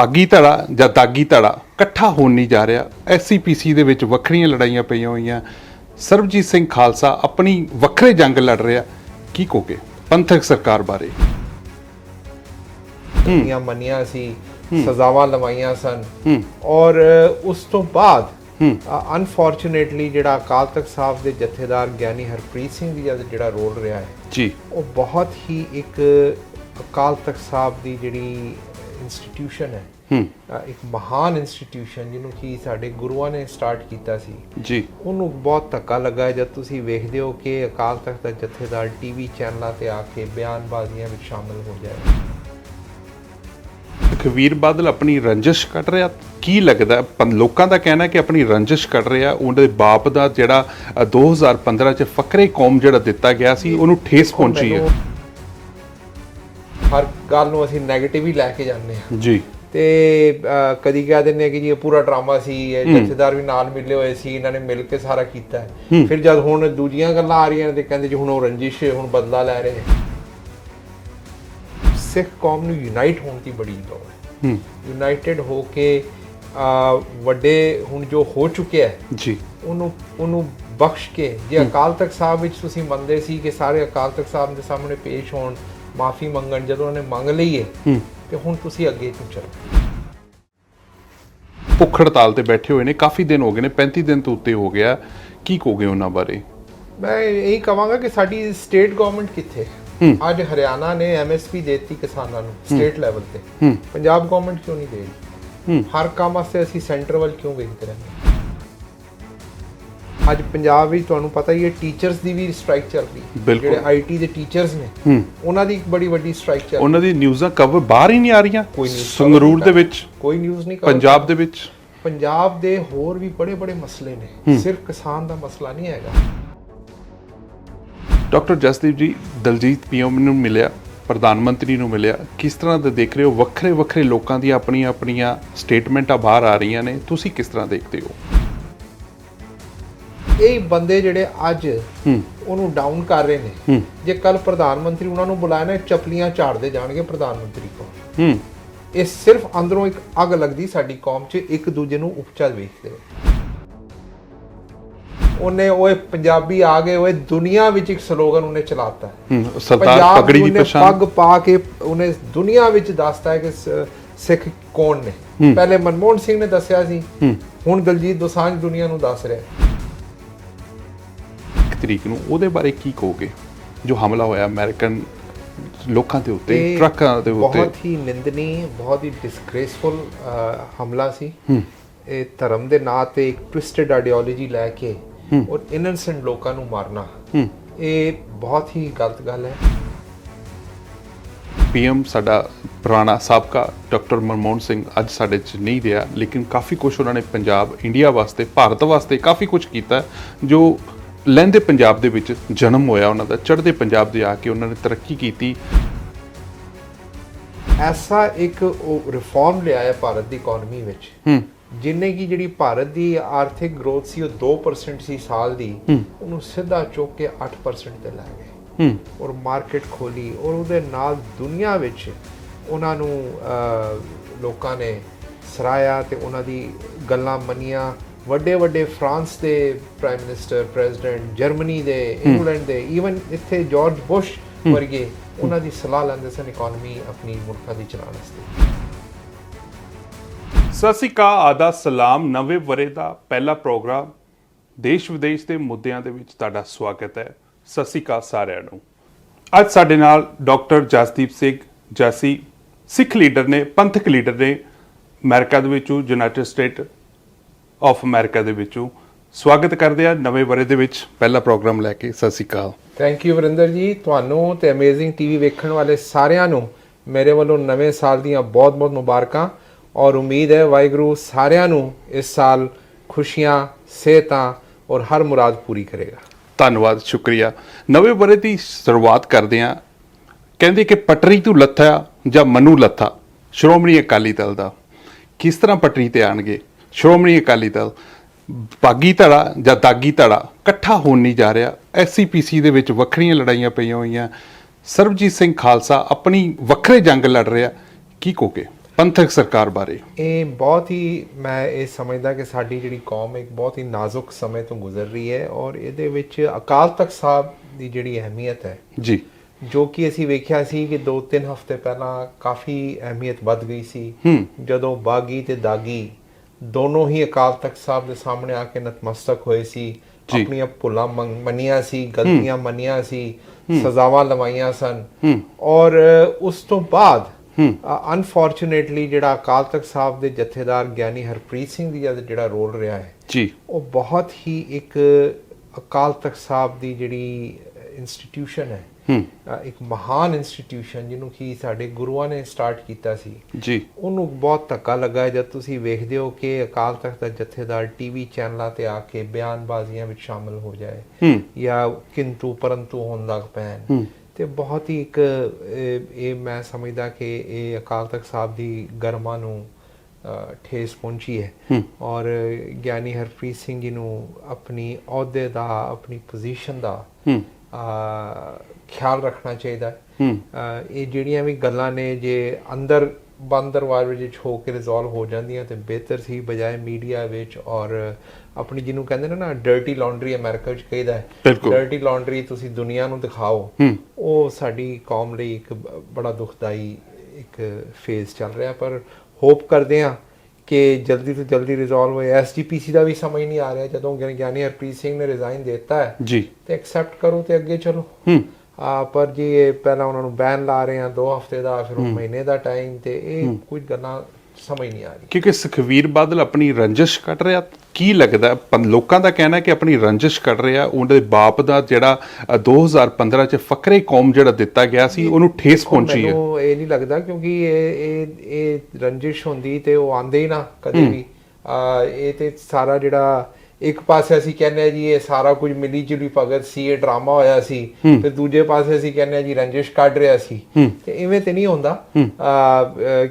ਬਾਗੀ ਧੜਾ ਜਾਂ ਦਾਗੀ ਧੜਾ ਇਕੱਠਾ ਹੋਣ ਨਹੀਂ ਜਾ ਰਿਹਾ। ਐਸਸੀਪੀਸੀ ਦੇ ਵਿੱਚ ਵੱਖਰੀਆਂ ਲੜਾਈਆਂ ਪਈਆਂ ਹੋਈਆਂ। ਸਰਬਜੀਤ ਸਿੰਘ ਖਾਲਸਾ ਆਪਣੀ ਵੱਖਰੇ ਜੰਗ ਲੜ ਰਿਹਾ। ਕੀ ਕਹੋਗੇ ਪੰਥਕ ਸਰਕਾਰ ਬਾਰੇ? ਦੀਆਂ ਮੰਨੀਆਂ ਸੀ ਸਜ਼ਾਵਾਂ ਲਵਾਈਆਂ ਸਨ। ਔਰ ਉਸ ਤੋਂ ਬਾਅਦ। ਅਨਫੋਰਚੂਨੇਟਲੀ ਜਿਹੜਾ ਅਕਾਲ ਤਖਤ ਸਾਹਿਬ ਦੇ ਜਥੇਦਾਰ ਗਿਆਨੀ ਹਰਪ੍ਰੀਤ ਸਿੰਘ ਜੀ ਦਾ ਜਿਹੜਾ ਰੋਲ ਰਿਹਾ ਹੈ ਜੀ। ਉਹ ਬਹੁਤ ਹੀ ਇੱਕ ਅਕਾਲ ਤਖਤ ਸਾਹਿਬ ਦੀ ਜਿਹੜੀ ਇੰਸਟੀਟਿਊਸ਼ਨ ਹੈ ਅ, ਇੱਕ ਮਹਾਨ ਇੰਸਟੀਟਿਊਸ਼ਨ ਜਿਹਨੂੰ ਕਿ ਸਾਡੇ ਗੁਰੂਆਂ ਨੇ ਸਟਾਰਟ ਕੀਤਾ ਸੀ ਜੀ ਉਹਨੂੰ ਬਹੁਤ ਧੱਕਾ ਲੱਗਾ ਜਦ ਤੁਸੀਂ ਵੇਖਦੇ ਹੋ ਕਿ ਅਕਾਲ ਤਖਤ ਦਾ ਜਥੇਦਾਰ ਟੀਵੀ ਚੈਨਲਾਂ ਤੇ ਆ ਕੇ ਬਿਆਨਬਾਜ਼ੀਆਂ ਵਿੱਚ ਸ਼ਾਮਲ ਹੋ ਜਾਏ ਖਵੀਰ ਬਾਦਲ ਆਪਣੀ ਰੰਜਿਸ਼ ਕੱਢ ਰਿਹਾ। ਕੀ ਲੱਗਦਾ ਲੋਕਾਂ ਦਾ ਕਹਿਣਾ ਹੈ ਕਿ ਆਪਣੀ ਰੰਜਿਸ਼ ਕੱਢ ਰਿਹਾ। ਉਹਦੇ ਬਾਪ ਦਾ ਜਿਹੜਾ ਅ, 2015 ਚ ਫਕਰੇ ਕੌਮ ਜਿਹੜਾ ਦਿੱਤਾ ਗਿਆ ਸੀ ਉਹਨੂੰ ਠੇਸ ਪਹੁੰਚੀ ਹੈ। ਹਰ ਗੱਲ ਨੂੰ ਅਸੀਂ 네ਗੇਟਿਵ ਹੀ ਲੈ ਕੇ ਜਾਂਦੇ ਹਾਂ। ਜੀ। ਤੇ ਕਦੀ ਕਹਿ ਦਿੰਦੇ ਆ ਕਿ ਜੀ ਇਹ ਪੂਰਾ ਡਰਾਮਾ ਸੀ ਇਹ ਜਥੇਦਾਰ ਵੀ ਨਾਲ ਮਿਲੇ ਹੋਏ ਸੀ ਇਹਨਾਂ ਨੇ ਮਿਲ ਕੇ ਸਾਰਾ ਕੀਤਾ। ਫਿਰ ਜਦ ਹੁਣ ਦੂਜੀਆਂ ਗੱਲਾਂ ਆ ਰਹੀਆਂ ਨੇ ਤੇ ਕਹਿੰਦੇ ਜੀ ਹੁਣ ਉਹ ਰੰਜਿਸ਼ ਹੁਣ ਬਦਲਾ ਲੈ ਰਹੇ। ਸਿੱਖ ਕੌਮ ਨੂੰ ਯੂਨਾਈਟ ਹੋਣ ਦੀ ਬੜੀ ਲੋੜ ਹੈ। ਯੂਨਾਈਟਿਡ ਹੋ ਕੇ ਵੱਡੇ ਹੁਣ ਜੋ ਹੋ ਚੁੱਕਿਆ ਹੈ ਜੀ। ਉਹਨੂੰ ਉਹਨੂੰ ਬਖਸ਼ ਕੇ ਜੇ ਅਕਾਲ ਤਖਤ ਸਾਹਿਬ ਵਿੱਚ ਤੁਸੀਂ ਮੰਨਦੇ ਸੀ ਕਿ ਸਾਰੇ ਅਕਾਲ ਤਖਤ ਸਾਹਿਬ ਦੇ ਸਾਹਮਣੇ ਪੇਸ਼ ਹੋਣ ਮਾਫੀ ਮੰਗਣ ਜਦੋਂ ਉਹਨੇ ਮੰਗ ਲਈ ਹੈ ਤੇ ਹੁਣ ਤੁਸੀਂ ਅੱਗੇ ਨੂੰ ਚਲੋ ਭੁੱਖ ਹੜਤਾਲ ਤੇ ਬੈਠੇ ਹੋਏ ਨੇ ਕਾਫੀ ਦਿਨ ਹੋ ਗਏ ਨੇ 35 ਦਿਨ ਤੋਂ ਉੱਤੇ ਹੋ ਗਿਆ। ਕੀ ਕਹੋਗੇ ਉਹਨਾਂ ਬਾਰੇ? ਮੈਂ ਇਹੀ ਕਹਾਂਗਾ ਕਿ ਸਾਡੀ ਸਟੇਟ ਗਵਰਨਮੈਂਟ ਕਿੱਥੇ। ਅੱਜ ਹਰਿਆਣਾ ਨੇ ਐਮਐਸਪੀ ਦੇਤੀ ਕਿਸਾਨਾਂ ਨੂੰ ਸਟੇਟ ਲੈਵਲ ਤੇ। ਪੰਜਾਬ ਗਵਰਨਮੈਂਟ ਕਿਉਂ ਨਹੀਂ ਦੇ ਰਹੀ ਹਰ ਕੰਮ ਵਾਸਤੇ ਅਸੀਂ ਸੈਂਟਰ ਵੱਲ ਕਿਉਂ ਵੇਖਦੇ ਰਹਿੰਦੇ? ਅੱਜ ਪੰਜਾਬ ਵਿੱਚ ਤੁਹਾਨੂੰ ਪਤਾ ਹੀ ਹੈ ਟੀਚਰਸ ਦੀ ਵੀ ਸਟ੍ਰਾਈਕ ਚੱਲ ਰਹੀ। ਜਿਹੜੇ ਆਈਟੀ ਦੇ ਟੀਚਰਸ ਨੇ ਉਹਨਾਂ ਦੀ ਇੱਕ ਬੜੀ ਵੱਡੀ ਸਟ੍ਰਾਈਕ ਚੱਲ ਰਹੀ ਉਹਨਾਂ ਦੀ ਨਿਊਜ਼ਾਂ ਕਵਰ ਬਾਹਰ ਹੀ ਨਹੀਂ ਆ ਰਹੀਆਂ ਕੋਈ cover ਸੰਗਰੂਰ ਦੇ ਵਿੱਚ ਕੋਈ ਨਿਊਜ਼ ਨਹੀਂ ਪੰਜਾਬ ਦੇ ਵਿੱਚ। ਪੰਜਾਬ ਦੇ ਹੋਰ ਵੀ ਬੜੇ ਬੜੇ ਮਸਲੇ ਨੇ। ਸਿਰਫ ਕਿਸਾਨ ਦਾ ਮਸਲਾ ਨਹੀਂ ਹੈਗਾ। ਡਾਕਟਰ ਜਸਦੀਪ ਜੀ ਦਲਜੀਤ ਪੀਐਮ ਨੂੰ ਮਿਲਿਆ ਪ੍ਰਧਾਨ ਮੰਤਰੀ ਨੂੰ ਮਿਲਿਆ। ਕਿਸ ਤਰ੍ਹਾਂ ਦੇ ਦੇਖ ਰਹੇ ਹੋ? ਵੱਖਰੇ ਵੱਖਰੇ ਲੋਕਾਂ ਦੀਆਂ ਆਪਣੀਆਂ ਆਪਣੀਆਂ ਸਟੇਟਮੈਂਟਾਂ ਬਾਹਰ ਆ ਰਹੀਆਂ ਨੇ। ਤੁਸੀਂ ਕਿਸ ਤਰ੍ਹਾਂ ਦੇਖਦੇ ਹੋ? ਇਹ ਬੰਦੇ ਜਿਹੜੇ ਅੱਜ ਉਹਨੂੰ ਡਾਊਨ ਕਰ ਰਹੇ ਨੇ। ਜੇ ਕੱਲ ਪ੍ਰਧਾਨ ਮੰਤਰੀ ਉਹਨਾਂ ਨੂੰ ਬੁਲਾਇਆ ਨਾ ਚਪਲੀਆਂ ਝਾੜਦੇ ਜਾਣਗੇ ਪ੍ਰਧਾਨ ਮੰਤਰੀ ਕੋਲ। ਇਹ ਸਿਰਫ ਅੰਦਰੋਂ ਇੱਕ ਅੱਗ ਲੱਗਦੀ ਸਾਡੀ ਕੌਮ 'ਚ ਇੱਕ ਦੂਜੇ ਨੂੰ ਉਪਚਾ ਵੇਖਦੇ ਉਹਨੇ ਓਏ ਪੰਜਾਬੀ ਆ ਗਏ ਓਏ ਦੁਨੀਆ ਵਿੱਚ ਇੱਕ ਸਲੋਗਨ ਉਹਨੇ ਚਲਾਤਾ। ਸਰਦਾਰ ਪਗੜੀ ਦੀ ਪਛਾਣ ਪੱਗ ਪਾ ਕੇ ਉਹਨੇ ਦੁਨੀਆ ਵਿੱਚ ਦੱਸਤਾ ਹੈ ਕਿ ਸਿੱਖ ਕੌਣ ਨੇ। ਪਹਿਲੇ ਮਨਮੋਹਨ ਸਿੰਘ ਨੇ ਦੱਸਿਆ ਸੀ। ਹੁਣ ਦਲਜੀਤ ਦੋਸਾਂਝ ਦੁਨੀਆ ਨੂੰ ਦੱਸ ਰਿਹਾ। ਤਰੀਕ ਨੂੰ ਉਹਦੇ ਬਾਰੇ ਕੀ ਕਹੋਗੇ? ਜੋ ਹਮਲਾ ਹੋਇਆ ਅਮਰੀਕਨ ਲੋਕਾਂ ਦੇ ਉੱਤੇ ਇਹ ਟਰੱਕਾਂ ਦੇ ਉੱਤੇ। ਬਹੁਤ ਹੀ ਨਿੰਦਨੀ ਬਹੁਤ ਹੀ ਡਿਸਗ੍ਰੇਸਫੁਲ ਹਮਲਾ ਸੀ। ਇਹ ਧਰਮ ਦੇ ਨਾਂ ਤੇ ਇੱਕ ਟਵਿਸਟਡ ਆਈਡੀਓਲੋਜੀ ਲੈ ਕੇ ਔਰ ਇਨੋਸੈਂਟ ਲੋਕਾਂ ਨੂੰ ਮਾਰਨਾ। ਇਹ ਬਹੁਤ ਹੀ ਗਲਤ ਗੱਲ ਹੈ। ਪੀਐਮ ਸਾਡਾ ਪੁਰਾਣਾ ਸਾਬਕਾ ਡਾਕਟਰ ਮਨਮੋਹਨ ਸਿੰਘ ਅੱਜ ਸਾਡੇ ਚ ਨਹੀਂ ਰਿਹਾ ਲੇਕਿਨ ਕਾਫੀ ਕੁਝ ਉਹਨਾਂ ਨੇ ਪੰਜਾਬ ਇੰਡੀਆ ਵਾਸਤੇ ਭਾਰਤ ਵਾਸਤੇ ਕਾਫੀ ਕੁਝ ਕੀਤਾ ਜੋ ਲਹਿੰਦੇ ਪੰਜਾਬ ਦੇ ਵਿੱਚ ਜਨਮ ਹੋਇਆ ਉਹਨਾਂ ਦਾ ਚੜ੍ਹਦੇ ਪੰਜਾਬ ਦੇ ਆ ਕੇ ਉਹਨਾਂ ਨੇ ਤਰੱਕੀ ਕੀਤੀ। ਐਸਾ ਇੱਕ ਉਹ ਰਿਫਾਰਮ ਲਿਆਇਆ ਭਾਰਤ ਦੀ ਇਕਨੋਮੀ ਵਿੱਚ ਹੂੰ। ਜਿਨੇ ਕੀ ਜਿਹੜੀ ਭਾਰਤ ਦੀ ਆਰਥਿਕ ਗਰੋਥ ਸੀ ਉਹ 2% ਸੀ ਸਾਲ ਦੀ ਉਹਨੂੰ ਸਿੱਧਾ ਚੁੱਕ ਕੇ 8% ਤੇ ਲੈ ਗਏ। ਹੂੰ। ਔਰ ਮਾਰਕੀਟ ਖੋਲੀ ਔਰ ਉਹਦੇ ਨਾਲ ਦੁਨੀਆ ਵਿੱਚ ਉਹਨਾਂ ਨੂੰ ਲੋਕਾਂ ਨੇ ਸਰਾਇਆ ਤੇ ਉਹਨਾਂ ਦੀ ਗੱਲਾਂ ਮੰਨੀਆਂ। ਵੱਡੇ ਵੱਡੇ ਫਰਾਂਸ ਦੇ ਪ੍ਰਾਈਮ ਮਿਨਿਸਟਰ ਪ੍ਰੈਜ਼ੀਡੈਂਟ ਜਰਮਨੀ ਦੇ ਇੰਗਲੈਂਡ ਦੇ ਈਵਨ ਇੱਥੇ ਜਾਰਜ ਬੁਸ਼ ਵਰਗੇ ਉਹਨਾਂ ਦੀ ਸਲਾਹ ਲੈਂਦੇ ਸਨ ਇਕਨੋਮੀ ਆਪਣੀ ਮੁਲਕਾਂ ਦੀ ਚਲਾਉਣ ਵਾਸਤੇ। ਸਤਿ ਸ਼੍ਰੀ ਅਕਾਲ ਆਦਾ ਸਲਾਮ। ਨਵੇਂ ਵਰੇ ਦਾ ਪਹਿਲਾ ਪ੍ਰੋਗਰਾਮ ਦੇਸ਼ ਵਿਦੇਸ਼ ਦੇ ਮੁੱਦਿਆਂ ਦੇ ਵਿੱਚ ਤੁਹਾਡਾ ਸਵਾਗਤ ਹੈ। ਸਤਿ ਸ਼੍ਰੀ ਅਕਾਲ ਸਾਰਿਆਂ ਨੂੰ। ਅੱਜ ਸਾਡੇ ਨਾਲ ਡਾਕਟਰ ਜਸਦੀਪ ਸਿੰਘ ਜੈਸੀ ਸਿੱਖ ਲੀਡਰ ਨੇ ਪੰਥਕ ਲੀਡਰ ਨੇ ਅਮਰੀਕਾ ਦੇ ਵਿੱਚੋਂ ਯੂਨਾਈਟਿਡ ਸਟੇਟ ਆਫ ਅਮਰੀਕਾ ਦੇ ਵਿੱਚੋਂ। ਸਵਾਗਤ ਕਰਦੇ ਆ ਨਵੇਂ ਵਰੇ ਦੇ ਵਿੱਚ। ਪਹਿਲਾ ਪ੍ਰੋਗਰਾਮ ਲੈ ਕੇ ਸਤਿ ਸ਼੍ਰੀ ਅਕਾਲ। Thank you Varinder ji. ਤੁਹਾਨੂੰ ਤੇ ਅਮੇਜ਼ਿੰਗ ਟੀਵੀ ਵੇਖਣ ਵਾਲੇ ਸਾਰਿਆਂ ਨੂੰ ਮੇਰੇ ਵੱਲੋਂ ਨਵੇਂ ਸਾਲ ਦੀਆਂ ਬਹੁਤ-ਬਹੁਤ ਮੁਬਾਰਕਾਂ। ਔਰ ਉਮੀਦ ਹੈ ਵਾਹਿਗੁਰੂ ਸਾਰਿਆਂ ਨੂੰ ਇਸ ਸਾਲ ਖੁਸ਼ੀਆਂ ਸਿਹਤਾਂ ਔਰ ਹਰ ਮੁਰਾਦ ਪੂਰੀ ਕਰੇਗਾ। ਧੰਨਵਾਦ ਸ਼ੁਕਰੀਆ। ਨਵੇਂ ਵਰੇ ਦੀ ਸ਼ੁਰੂਆਤ ਕਰਦੇ ਆ ਕਹਿੰਦੇ ਕਿ ਪਟਰੀ ਤੋਂ ਲੱਥਾ ਜਾਂ ਮਨੂ ਲੱਥਾ? ਸ਼੍ਰੋਮਣੀ ਅਕਾਲੀ ਦਲ ਦਾ। ਕਿਸ ਤਰ੍ਹਾਂ ਪਟਰੀ ਤੇ ਆਣਗੇ? ਸ਼੍ਰੋਮਣੀ ਅਕਾਲੀ ਦਲ ਬਾਗੀ ਧੜਾ ਜਾਂ ਦਾਗੀ ਧੜਾ ਇਕੱਠਾ ਹੋਣ ਨਹੀਂ ਜਾ ਰਿਹਾ। ਐਸਸੀਪੀਸੀ ਦੇ ਵਿੱਚ ਵੱਖਰੀਆਂ ਲੜਾਈਆਂ ਪਈਆਂ ਹੋਈਆਂ। ਸਰਬਜੀਤ ਸਿੰਘ ਖਾਲਸਾ ਆਪਣੀ ਵੱਖਰੇ ਜੰਗ ਲੜ ਰਿਹਾ। ਕੀ ਕਹੋਗੇ ਪੰਥਕ ਸਰਕਾਰ ਬਾਰੇ? ਇਹ ਬਹੁਤ ਹੀ ਮੈਂ ਇਹ ਸਮਝਦਾ ਕਿ ਸਾਡੀ ਜਿਹੜੀ ਕੌਮ ਇੱਕ ਬਹੁਤ ਹੀ ਨਾਜ਼ੁਕ ਸਮੇਂ ਤੋਂ ਗੁਜ਼ਰ ਰਹੀ ਹੈ ਔਰ ਇਹਦੇ ਵਿੱਚ ਅਕਾਲ ਤਖਤ ਸਾਹਿਬ ਦੀ ਜਿਹੜੀ ਅਹਿਮੀਅਤ ਹੈ ਜੀ। ਜੋ ਕਿ ਅਸੀਂ ਵੇਖਿਆ ਸੀ ਕਿ 2-3 ਹਫ਼ਤੇ ਪਹਿਲਾਂ ਕਾਫੀ ਅਹਿਮੀਅਤ ਵੱਧ ਗਈ ਸੀ। ਜਦੋਂ ਬਾਗੀ ਤੇ ਦਾਗੀ ਦੋਨੋਂ ਹੀ ਅਕਾਲ ਤਖਤ ਸਾਹਿਬ ਦੇ ਸਾਹਮਣੇ ਆ ਕੇ ਨਤਮਸਤਕ ਹੋਏ ਸੀ। ਆਪਣੀਆਂ ਭੁੱਲਾਂ ਮੰਨੀਆਂ ਸੀ ਗਲਤੀਆਂ ਮੰਨੀਆਂ ਸੀ ਸਜ਼ਾਵਾਂ ਲਵਾਈਆਂ ਸਨ। ਔਰ ਉਸ ਤੋਂ ਬਾਅਦ ਅਨਫੋਰਚੂਨੇਟਲੀ ਜਿਹੜਾ ਅਕਾਲ ਤਖਤ ਸਾਹਿਬ ਦੇ ਜਥੇਦਾਰ ਗਿਆਨੀ ਹਰਪ੍ਰੀਤ ਸਿੰਘ ਦੀ ਜਿਹੜਾ ਰੋਲ ਰਿਹਾ ਹੈ ਜੀ। ਉਹ ਬਹੁਤ ਹੀ ਇੱਕ ਅਕਾਲ ਤਖਤ ਸਾਹਿਬ ਦੀ ਜਿਹੜੀ ਇੰਸਟੀਟਿਊਸ਼ਨ ਹੈ ਇੱਕ ਮਹਾਨ ਇੰਸਟੀਟਿਊਸ਼ਨ ਜਿਹਨੂੰ ਕਿ ਸਾਡੇ ਗੁਰੂਆਂ ਨੇ ਸਟਾਰਟ ਕੀਤਾ ਸੀ। ਜੀ। ਉਹਨੂੰ ਬਹੁਤ ਧੱਕਾ ਲੱਗਾ ਜਦ ਤੁਸੀਂ ਵੇਖਦੇ ਹੋ ਕਿ ਅਕਾਲ ਤਖਤ ਦਾ ਜਥੇਦਾਰ ਟੀਵੀ ਚੈਨਲਾਂ ਤੇ ਆ ਕੇ ਬਿਆਨਬਾਜ਼ੀਆਂ ਵਿੱਚ ਸ਼ਾਮਲ ਹੋ ਜਾਏ ਜਾਂ ਕਿੰਤੂ ਪਰੰਤੂ ਹੋਣ ਲੱਗ ਪੈਣ। ਤੇ ਬਹੁਤ ਹੀ ਇੱਕ ਇਹ ਮੈਂ ਸਮਝਦਾ ਕਿ ਇਹ ਅਕਾਲ ਤਖਤ ਸਾਹਿਬ ਦੀ ਗਰਮਾ ਨੂੰ ਠੇਸ ਪਹੁੰਚੀ ਹੈ। ਔਰ ਗਿਆਨੀ ਹਰਪ੍ਰੀਤ ਸਿੰਘ ਜੀ ਨੂੰ ਆਪਣੀ ਅਹੁਦੇ ਦਾ ਆਪਣੀ ਪੋਜੀਸ਼ਨ ਦਾ ਖਿਆਲ ਰੱਖਣਾ ਚਾਹੀਦਾ ਹੈ। ਇਹ ਜਿਹੜੀਆਂ ਵੀ ਗੱਲਾਂ ਨੇ ਜੇ ਅੰਦਰ ਬੰਦ ਦਰਵਾਜ਼ੇ ਵਿੱਚ ਹੋ ਕੇ ਰਿਜ਼ੋਲਵ ਹੋ ਜਾਂਦੀਆਂ ਤੇ ਬਿਹਤਰ ਸੀ ਬਜਾਏ ਮੀਡੀਆ ਵਿੱਚ ਔਰ ਆਪਣੀ ਜਿਹਨੂੰ ਕਹਿੰਦੇ ਨੇ ਨਾ ਡਰਟੀ ਲਾਂਡਰੀ ਅਮਰੀਕਾ ਵਿੱਚ ਕਹਿੰਦਾ ਹੈ। ਡਰਟੀ ਲਾਂਡਰੀ ਤੁਸੀਂ ਦੁਨੀਆ ਨੂੰ ਦਿਖਾਓ ਉਹ ਸਾਡੀ ਕੌਮ ਲਈ ਇੱਕ ਬੜਾ ਦੁਖਦਾਈ ਇੱਕ ਫੇਜ਼ ਚੱਲ ਰਿਹਾ। ਪਰ ਹੋਪ ਕਰਦੇ ਹਾਂ ਕਿ ਜਲਦੀ ਤੋਂ ਜਲਦੀ ਰਿਜ਼ੋਲਵ ਹੋਏ। ਐਸਜੀਪੀਸੀ ਦਾ ਵੀ ਸਮਝ ਨਹੀਂ ਆ ਰਿਹਾ। ਜਦੋਂ ਗਿਆਨੀ ਹਰਪ੍ਰੀਤ ਸਿੰਘ ਨੇ ਰਿਜ਼ਾਈਨ ਦਿੱਤਾ ਹੈ ਜੀ। ਤੇ ਐਕਸੈਪਟ ਕਰੋ ਤੇ ਅੱਗੇ ਚਲੋ। ਹੂੰ। ਆ ਪਰ ਜੀ ਇਹ ਪਹਿਲਾਂ ਉਹਨਾਂ ਨੂੰ ਬੈਨ ਲਾ ਰਹੇ ਆ 2 ਹਫ਼ਤੇ ਦਾ ਫਿਰ ਉਹ ਮਹੀਨੇ ਦਾ ਟਾਈਮ ਤੇ ਇਹ ਕੁਝ ਗੱਲਾਂ ਸਮਝ ਨਹੀਂ ਆ ਰਹੀ। ਕਿਉਂਕਿ ਸੁਖਵੀਰ ਬਾਦਲ ਆਪਣੀ ਰੰਜਿਸ਼ ਕੱਢ ਰਿਹਾ ਕੀ ਲੱਗਦਾ ਲੋਕਾਂ ਦਾ ਕਹਿਣਾ ਕਿ ਆਪਣੀ ਰੰਜਿਸ਼ ਕੱਢ ਰਿਹਾ ਉਹਦੇ ਬਾਪ ਦਾ ਜਿਹੜਾ ਅ, 2015 ਚ ਫਕਰੇ ਕੌਮ ਜਿਹੜਾ ਦਿੱਤਾ ਗਿਆ ਸੀ ਉਹਨੂੰ ਠੇਸ ਪਹੁੰਚੀ ਹੈ। ਮੈਨੂੰ ਇਹ ਨਹੀਂ ਲੱਗਦਾ ਕਿਉਂਕਿ ਇਹ ਇਹ ਇਹ ਰੰਜਿਸ਼ ਹੁੰਦੀ ਤੇ ਉਹ ਆਂਦੇ ਹੀ ਨਾ ਕਦੇ ਵੀ। ਇਹ ਤੇ ਸਾਰਾ ਜਿਹੜਾ ਇੱਕ ਪਾਸੇ ਅਸੀਂ ਕਹਿੰਦੇ ਆ ਜੀ ਇਹ ਸਾਰਾ ਕੁਝ ਮਿਲੀ ਜੁਲੀ ਭਗਤ ਸੀ ਇਹ ਡਰਾਮਾ ਹੋਇਆ ਸੀ ਤੇ ਦੂਜੇ ਪਾਸੇ ਅਸੀਂ ਕਹਿੰਦੇ ਆ ਜੀ ਰੰਜਿਸ਼ ਕੱਢ ਰਿਹਾ ਸੀ। ਤੇ ਇਵੇਂ ਤੇ ਨਹੀਂ ਹੁੰਦਾ।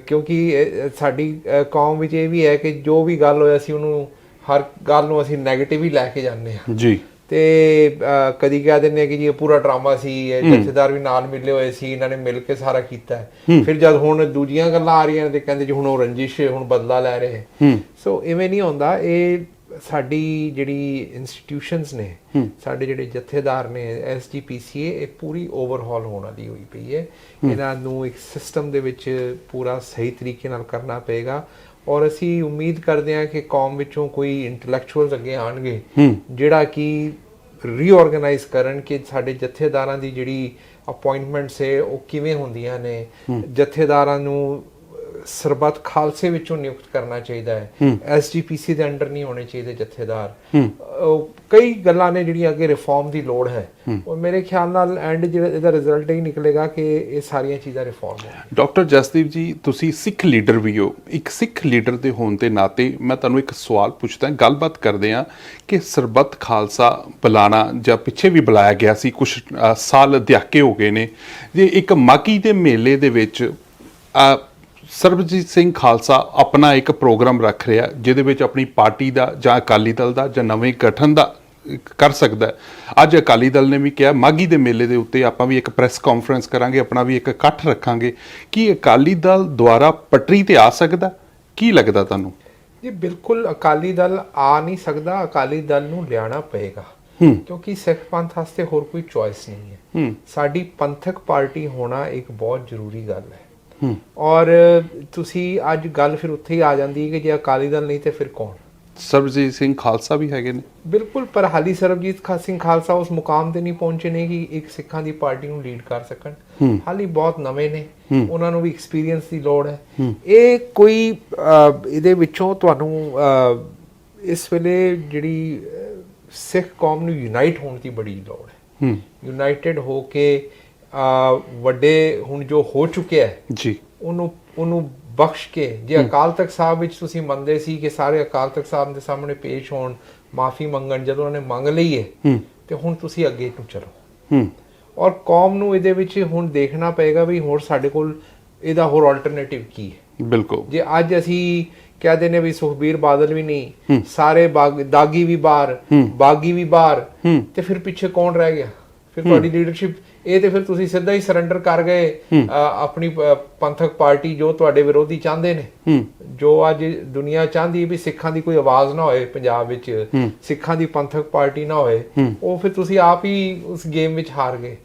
ਕਿਉਂਕਿ ਸਾਡੀ ਕੌਮ ਵਿੱਚ ਇਹ ਵੀ ਹੈ ਕਿ ਜੋ ਵੀ ਗੱਲ ਹੋਇਆ ਸੀ ਉਹਨੂੰ ਹਰ ਗੱਲ ਨੂੰ ਅਸੀਂ 네ਗੇਟਿਵ ਹੀ ਲੈ ਕੇ ਜਾਂਦੇ ਆ ਜੀ। ਤੇ ਕਦੀ ਕਹਿ ਦਿੰਦੇ ਆ ਕਿ ਜੀ ਇਹ ਪੂਰਾ ਡਰਾਮਾ ਸੀ ਇਹ ਜਥੇਦਾਰ ਵੀ ਨਾਲ ਮਿਲੇ ਹੋਏ ਸੀ ਇਹਨਾਂ ਨੇ ਮਿਲ ਕੇ ਸਾਰਾ ਕੀਤਾ। ਫਿਰ ਜਦ ਹੁਣ ਦੂਜੀਆਂ ਗੱਲਾਂ ਆ ਰਹੀਆਂ ਨੇ ਤੇ ਕਹਿੰਦੇ ਜੀ ਹੁਣ ਉਹ ਰੰਜਿਸ਼ ਹੁਣ ਬਦਲਾ ਲੈ ਰਹੇ। ਸੋ ਇਵੇਂ ਨਹੀਂ ਹੁੰਦਾ ਇਹ ਸਾਡੀ ਜਿਹੜੀ ਇੰਸਟੀਟਿਊਸ਼ਨਸ ਨੇ ਸਾਡੇ ਜਿਹੜੇ ਜਥੇਦਾਰ ਨੇ ਐਸਜੀਪੀਸੀਏ ਇਹ ਪੂਰੀ ਓਵਰਹਾਲ ਹੋਣ ਵਾਲੀ ਹੋਈ ਪਈ ਹੈ। ਇਹਨਾਂ ਨੂੰ ਇੱਕ ਸਿਸਟਮ ਦੇ ਵਿੱਚ ਪੂਰਾ ਸਹੀ ਤਰੀਕੇ ਨਾਲ ਕਰਨਾ ਪਏਗਾ। ਔਰ ਅਸੀਂ ਉਮੀਦ ਕਰਦੇ ਹਾਂ ਕਿ ਕੌਮ ਵਿੱਚੋਂ ਕੋਈ ਇੰਟੈਲੈਕਚੁਅਲਸ ਅੱਗੇ ਆਣਗੇ ਜਿਹੜਾ ਕਿ ਰੀਆਰਗੇਨਾਈਜ਼ ਕਰਨ ਕਿ ਸਾਡੇ ਜਥੇਦਾਰਾਂ ਦੀ ਜਿਹੜੀ ਅਪਾਇੰਟਮੈਂਟਸ ਹੈ ਉਹ ਕਿਵੇਂ ਹੁੰਦੀਆਂ ਨੇ। ਜਥੇਦਾਰਾਂ ਨੂੰ ਸਰਬੱਤ ਖਾਲਸੇ ਵਿੱਚੋਂ ਨਿਯੁਕਤ ਕਰਨਾ ਚਾਹੀਦਾ ਹੈ। ਐਸਜੀਪੀਸੀ ਦੇ ਅੰਡਰ ਨਹੀਂ ਹੋਣੇ ਚਾਹੀਦੇ ਜਥੇਦਾਰ। ਕਈ ਗੱਲਾਂ ਨੇ ਜਿਹੜੀਆਂ ਅੱਗੇ ਰਿਫਾਰਮ ਦੀ ਲੋੜ ਹੈ। ਔਰ ਮੇਰੇ ਖਿਆਲ ਨਾਲ ਐਂਡ ਜਿਹੜਾ ਇਹਦਾ ਰਿਜ਼ਲਟ ਇਹ ਨਿਕਲੇਗਾ ਕਿ ਇਹ ਸਾਰੀਆਂ ਚੀਜ਼ਾਂ ਰਿਫਾਰਮ ਹੋਣ। ਡਾਕਟਰ ਜਸਦੀਪ ਜੀ ਤੁਸੀਂ ਸਿੱਖ ਲੀਡਰ ਵੀ ਹੋ। ਇੱਕ ਸਿੱਖ ਲੀਡਰ ਦੇ ਹੋਣ ਦੇ ਨਾਤੇ ਮੈਂ ਤੁਹਾਨੂੰ ਇੱਕ ਸਵਾਲ ਪੁੱਛਦਾ ਗੱਲਬਾਤ ਕਰਦੇ ਹਾਂ ਕਿ ਸਰਬੱਤ ਖਾਲਸਾ ਬੁਲਾਣਾ ਜਾਂ ਪਿੱਛੇ ਵੀ ਬੁਲਾਇਆ ਗਿਆ ਸੀ ਕੁਝ ਸਾਲ ਦਿਹਾਕੇ ਹੋ ਗਏ ਨੇ। ਜੇ ਇੱਕ ਮਾਗੀ ਦੇ ਮੇਲੇ ਦੇ ਵਿੱਚ ਸਰਬਜੀਤ ਸਿੰਘ ਖਾਲਸਾ ਆਪਣਾ ਇੱਕ ਪ੍ਰੋਗਰਾਮ ਰੱਖ ਰਿਹਾ ਜਿਹਦੇ ਵਿੱਚ ਆਪਣੀ ਪਾਰਟੀ ਦਾ ਜਾਂ ਅਕਾਲੀ ਦਲ ਦਾ ਜਾਂ ਨਵੇਂ ਗਠਨ ਦਾ ਕਰ ਸਕਦਾ। ਅੱਜ ਅਕਾਲੀ ਦਲ ਨੇ ਵੀ ਕਿਹਾ ਮਾਗੀ ਦੇ ਮੇਲੇ ਦੇ ਉੱਤੇ ਆਪਾਂ ਵੀ ਇੱਕ ਪ੍ਰੈਸ ਕਾਨਫਰੰਸ ਕਰਾਂਗੇ ਆਪਣਾ ਵੀ ਇੱਕ ਇਕੱਠ ਰੱਖਾਂਗੇ। ਕੀ ਅਕਾਲੀ ਦਲ ਦੁਆਰਾ ਪਟਰੀ ਤੇ ਆ ਸਕਦਾ? ਕੀ ਲੱਗਦਾ ਤੁਹਾਨੂੰ? ਜੀ ਬਿਲਕੁਲ ਅਕਾਲੀ ਦਲ ਆ ਨਹੀਂ ਸਕਦਾ ਅਕਾਲੀ ਦਲ ਨੂੰ ਲਿਆਣਾ ਪਏਗਾ। ਕਿਉਂਕਿ ਸਿੱਖ ਪੰਥ ਵਾਸਤੇ ਹੋਰ ਕੋਈ ਚੋਇਸ ਨਹੀਂ ਹੈ। ਸਾਡੀ ਪੰਥਕ ਪਾਰਟੀ ਹੋਣਾ ਇੱਕ ਬਹੁਤ ਜ਼ਰੂਰੀ ਗੱਲ ਹੂੰ। ਔਰ ਤੁਸੀਂ ਅੱਜ ਗੱਲ ਫਿਰ ਉੱਥੇ ਹੀ ਆ ਜਾਂਦੀ ਹੈ ਕਿ ਜੇ ਅਕਾਲੀ ਦਲ ਨਹੀਂ ਤੇ ਫਿਰ ਕੌਣ? ਸਰਬਜੀਤ ਸਿੰਘ ਖਾਲਸਾ ਵੀ ਹੈਗੇ ਨੇ। ਬਿਲਕੁਲ ਪਰ ਹਾਲੀ ਸਰਬਜੀਤ ਖਾ ਸਿੰਘ ਖਾਲਸਾ ਉਸ ਮੁਕਾਮ ਤੇ ਨਹੀਂ ਪਹੁੰਚੇ ਨੇ ਕਿ ਇੱਕ ਸਿੱਖਾਂ ਦੀ ਪਾਰਟੀ ਨੂੰ ਲੀਡ ਕਰ ਸਕਣ। ਹਾਲੀ ਬਹੁਤ ਨਵੇਂ ਨੇ। ਉਹਨਾਂ ਨੂੰ ਵੀ ਐਕਸਪੀਰੀਅੰਸ ਦੀ ਲੋੜ ਹੈ। ਇਹ ਕੋਈ ਇਹਦੇ ਵਿੱਚੋਂ ਤੁਹਾਨੂੰ ਇਸ ਵੇਲੇ ਜਿਹੜੀ ਸਿੱਖ ਕੌਮ ਨੂੰ ਯੂਨਾਈਟ ਹੋਣ ਦੀ ਬੜੀ ਲੋੜ ਹੈ। ਯੂਨਾਈਟਿਡ ਹੋ ਕੇ ਵੱਡੇ ਹੁਣ ਜੋ ਹੋ ਚੁੱਕਿਆ ਹੈ ਜੀ। ਉਹਨੂੰ ਉਹਨੂੰ ਬਖਸ਼ ਕੇ ਜੇ ਅਕਾਲ ਤਖਤ ਸਾਹਿਬ ਵਿੱਚ ਤੁਸੀਂ ਮੰਨਦੇ ਸੀ ਕਿ ਸਾਰੇ ਅਕਾਲ ਤਖਤ ਸਾਹਿਬ ਦੇ ਸਾਹਮਣੇ ਪੇਸ਼ ਹੋਣ ਮਾਫੀ ਮੰਗਣ ਜਦੋਂ ਉਹਨਾਂ ਮੰਗ ਲਈ ਹੈ ਤੇ ਹੁਣ ਤੁਸੀਂ ਅੱਗੇ ਨੂੰ ਚਲੋ। ਹੂੰ। ਔਰ ਕੌਮ ਨੂੰ ਇਹਦੇ ਵਿੱਚ ਹੁਣ ਦੇਖਣਾ ਪਏਗਾ ਵੀ ਹੋਰ ਸਾਡੇ ਕੋਲ ਇਹਦਾ ਹੋਰ ਆਲਟਰਨੇਟਿਵ ਕੀ ਹੈ। ਬਿਲਕੁਲ। ਜੇ ਅੱਜ ਅਸੀਂ ਕਹਦੇ ਨੇ ਵੀ ਸੁਖਬੀਰ ਬਾਦਲ ਵੀ ਨਹੀਂ ਸਾਰੇ ਬਾਗ- ਦਾਗੀ ਵੀ ਬਾਹਰ ਬਾਗੀ ਵੀ ਬਾਹਰ ਤੇ ਫਿਰ ਪਿੱਛੇ ਕੌਣ ਰਹਿ ਗਿਆ? ਫਿਰ ਤੁਹਾਡੀ ਲੀਡਰਸ਼ਿਪ ਇਹ ਤੇ ਫਿਰ ਤੁਸੀਂ ਸਿੱਧਾ ਹੀ ਸਰੈਂਡਰ ਕਰ ਗਏ ਆਪਣੀ ਪੰਥਕ ਪਾਰਟੀ ਜੋ ਤੁਹਾਡੇ ਵਿਰੋਧੀ ਚਾਹੁੰਦੇ ਨੇ। ਜੋ ਅੱਜ ਦੁਨੀਆ ਚਾਹੁੰਦੀ ਵੀ ਸਿੱਖਾਂ ਦੀ ਕੋਈ ਆਵਾਜ਼ ਨਾ ਹੋਏ ਪੰਜਾਬ ਵਿੱਚ ਸਿੱਖਾਂ ਦੀ ਪੰਥਕ ਪਾਰਟੀ ਨਾ ਹੋਏ ਉਹ ਫਿਰ ਤੁਸੀਂ ਆਪ ਹੀ ਉਸ ਗੇਮ ਵਿੱਚ ਹਾਰ ਗਏ।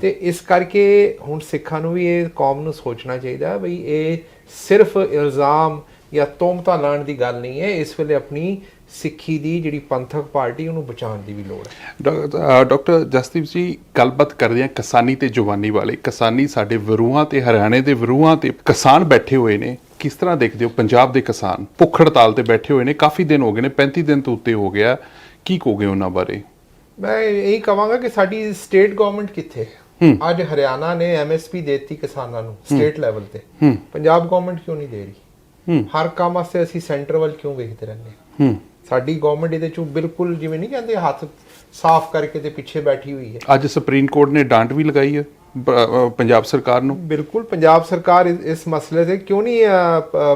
ਤੇ ਇਸ ਕਰਕੇ ਹੁਣ ਸਿੱਖਾਂ ਨੂੰ ਵੀ ਇਹ ਕੌਮ ਨੂੰ ਸੋਚਣਾ ਚਾਹੀਦਾ ਬਈ ਇਹ ਸਿਰਫ ਇਲਜ਼ਾਮ ਜਾਂ ਤੋਮਤਾਂ ਲਾਉਣ ਦੀ ਗੱਲ ਨਹੀਂ ਹੈ ਇਸ ਵੇਲੇ ਆਪਣੀ ਸਿੱਖੀ ਦੀ ਜਿਹੜੀ ਪੰਥਕ ਪਾਰਟੀ ਉਹਨੂੰ ਬਚਾਉਣ ਦੀ ਵੀ ਲੋੜ ਹੈ। ਡਾਕਟਰ ਜਸਦੀਪ ਜੀ ਗੱਲਬਾਤ ਕਰਦੇ ਹਾਂ ਕਿਸਾਨੀ ਤੇ ਜਵਾਨੀ ਵਾਲੇ। ਕਿਸਾਨੀ ਸਾਡੇ ਵਿਰੂਹਾਂ ਤੇ ਹਰਿਆਣੇ ਦੇ ਵਿਰੂਹਾਂ ਤੇ ਕਿਸਾਨ ਬੈਠੇ ਹੋਏ ਨੇ। ਕਿਸ ਤਰ੍ਹਾਂ ਦੇਖਦੇ ਹੋ? ਪੰਜਾਬ ਦੇ ਕਿਸਾਨ ਭੁੱਖ ਹੜਤਾਲ ਤੇ ਬੈਠੇ ਹੋਏ ਨੇ। ਕਾਫੀ ਦਿਨ ਹੋ ਗਏ ਨੇ 35 ਦਿਨ ਤੋਂ ਉੱਤੇ ਹੋ ਗਿਆ। ਕੀ ਕਹੋਗੇ ਉਹਨਾਂ ਬਾਰੇ? ਮੈਂ ਇਹੀ ਕਹਾਂਗਾ ਕਿ ਸਾਡੀ ਸਟੇਟ ਗਵਰਨਮੈਂਟ ਕਿੱਥੇ? ਅੱਜ ਹਰਿਆਣਾ ਨੇ ਐਮਐਸਪੀ ਦੇਤੀ ਕਿਸਾਨਾਂ ਨੂੰ ਸਟੇਟ ਲੈਵਲ ਤੇ। ਪੰਜਾਬ ਗਵਰਨਮੈਂਟ ਕਿਉਂ ਨਹੀਂ ਦੇ ਰਹੀ? ਹਰ ਕੰਮ ਵਾਸਤੇ ਅਸੀਂ ਸੈਂਟਰ ਵੱਲ ਕਿਉਂ ਵੇਖਦੇ ਰਹਿੰਦੇ? ਹੂੰ। ਸਾਡੀ ਗਵਰਨਮੈਂਟ ਇਹਦੇ ਚੋਂ ਬਿਲਕੁਲ ਜਿਵੇਂ ਨਹੀਂ ਕਹਿੰਦੇ ਹੱਥ ਸਾਫ਼ ਕਰਕੇ ਤੇ ਪਿੱਛੇ ਬੈਠੀ ਹੋਈ ਹੈ। ਅੱਜ ਸੁਪਰੀਮ ਕੋਰਟ ਨੇ ਡਾਂਟ ਵੀ ਲਗਾਈ ਹੈ ਪੰਜਾਬ ਸਰਕਾਰ ਨੂੰ। ਬਿਲਕੁਲ ਪੰਜਾਬ ਸਰਕਾਰ ਇਸ- ਮਸਲੇ ਤੇ ਕਿਉਂ ਨਹੀਂ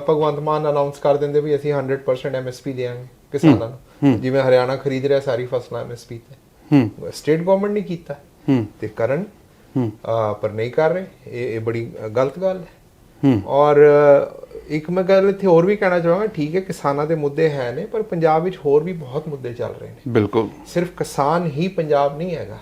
ਭਗਵੰਤ ਮਾਨ ਅਨਾਉਂਸ ਕਰ ਦਿੰਦੇ ਵੀ ਅਸੀਂ 100% ਐਮਐਸਪੀ ਦੇਵਾਂਗੇ ਕਿਸਾਨਾਂ ਨੂੰ। ਜਿਵੇਂ ਹਰਿਆਣਾ ਖਰੀਦ ਰਿਹਾ ਸਾਰੀ ਫਸਲਾਂ ਐਮਐਸਪੀ ਤੇ। ਹੂੰ। ਸਟੇਟ ਗਵਰਨਮੈਂਟ ਨਹੀਂ ਕੀਤਾ। ਹੂੰ। ਤੇ ਕਰਨ ਪਰ ਨਹੀਂ ਕਰ ਰਹੇ। ਇਹ ਇਹ ਬੜੀ ਗਲਤ ਗੱਲ ਹੈ। ਹੂੰ। ਔਰ ਇੱਕ ਮੈਂ ਗੱਲ ਇੱਥੇ ਹੋਰ ਵੀ ਕਹਿਣਾ ਚਾਹਾਂਗਾ ਠੀਕ ਹੈ ਕਿਸਾਨਾਂ ਦੇ ਮੁੱਦੇ ਹੈ ਨੇ ਪਰ ਪੰਜਾਬ ਵਿੱਚ ਹੋਰ ਵੀ ਬਹੁਤ ਮੁੱਦੇ ਚੱਲ ਰਹੇ ਨੇ। ਬਿਲਕੁਲ। ਸਿਰਫ ਕਿਸਾਨ ਹੀ ਪੰਜਾਬ ਨਹੀਂ ਹੈਗਾ।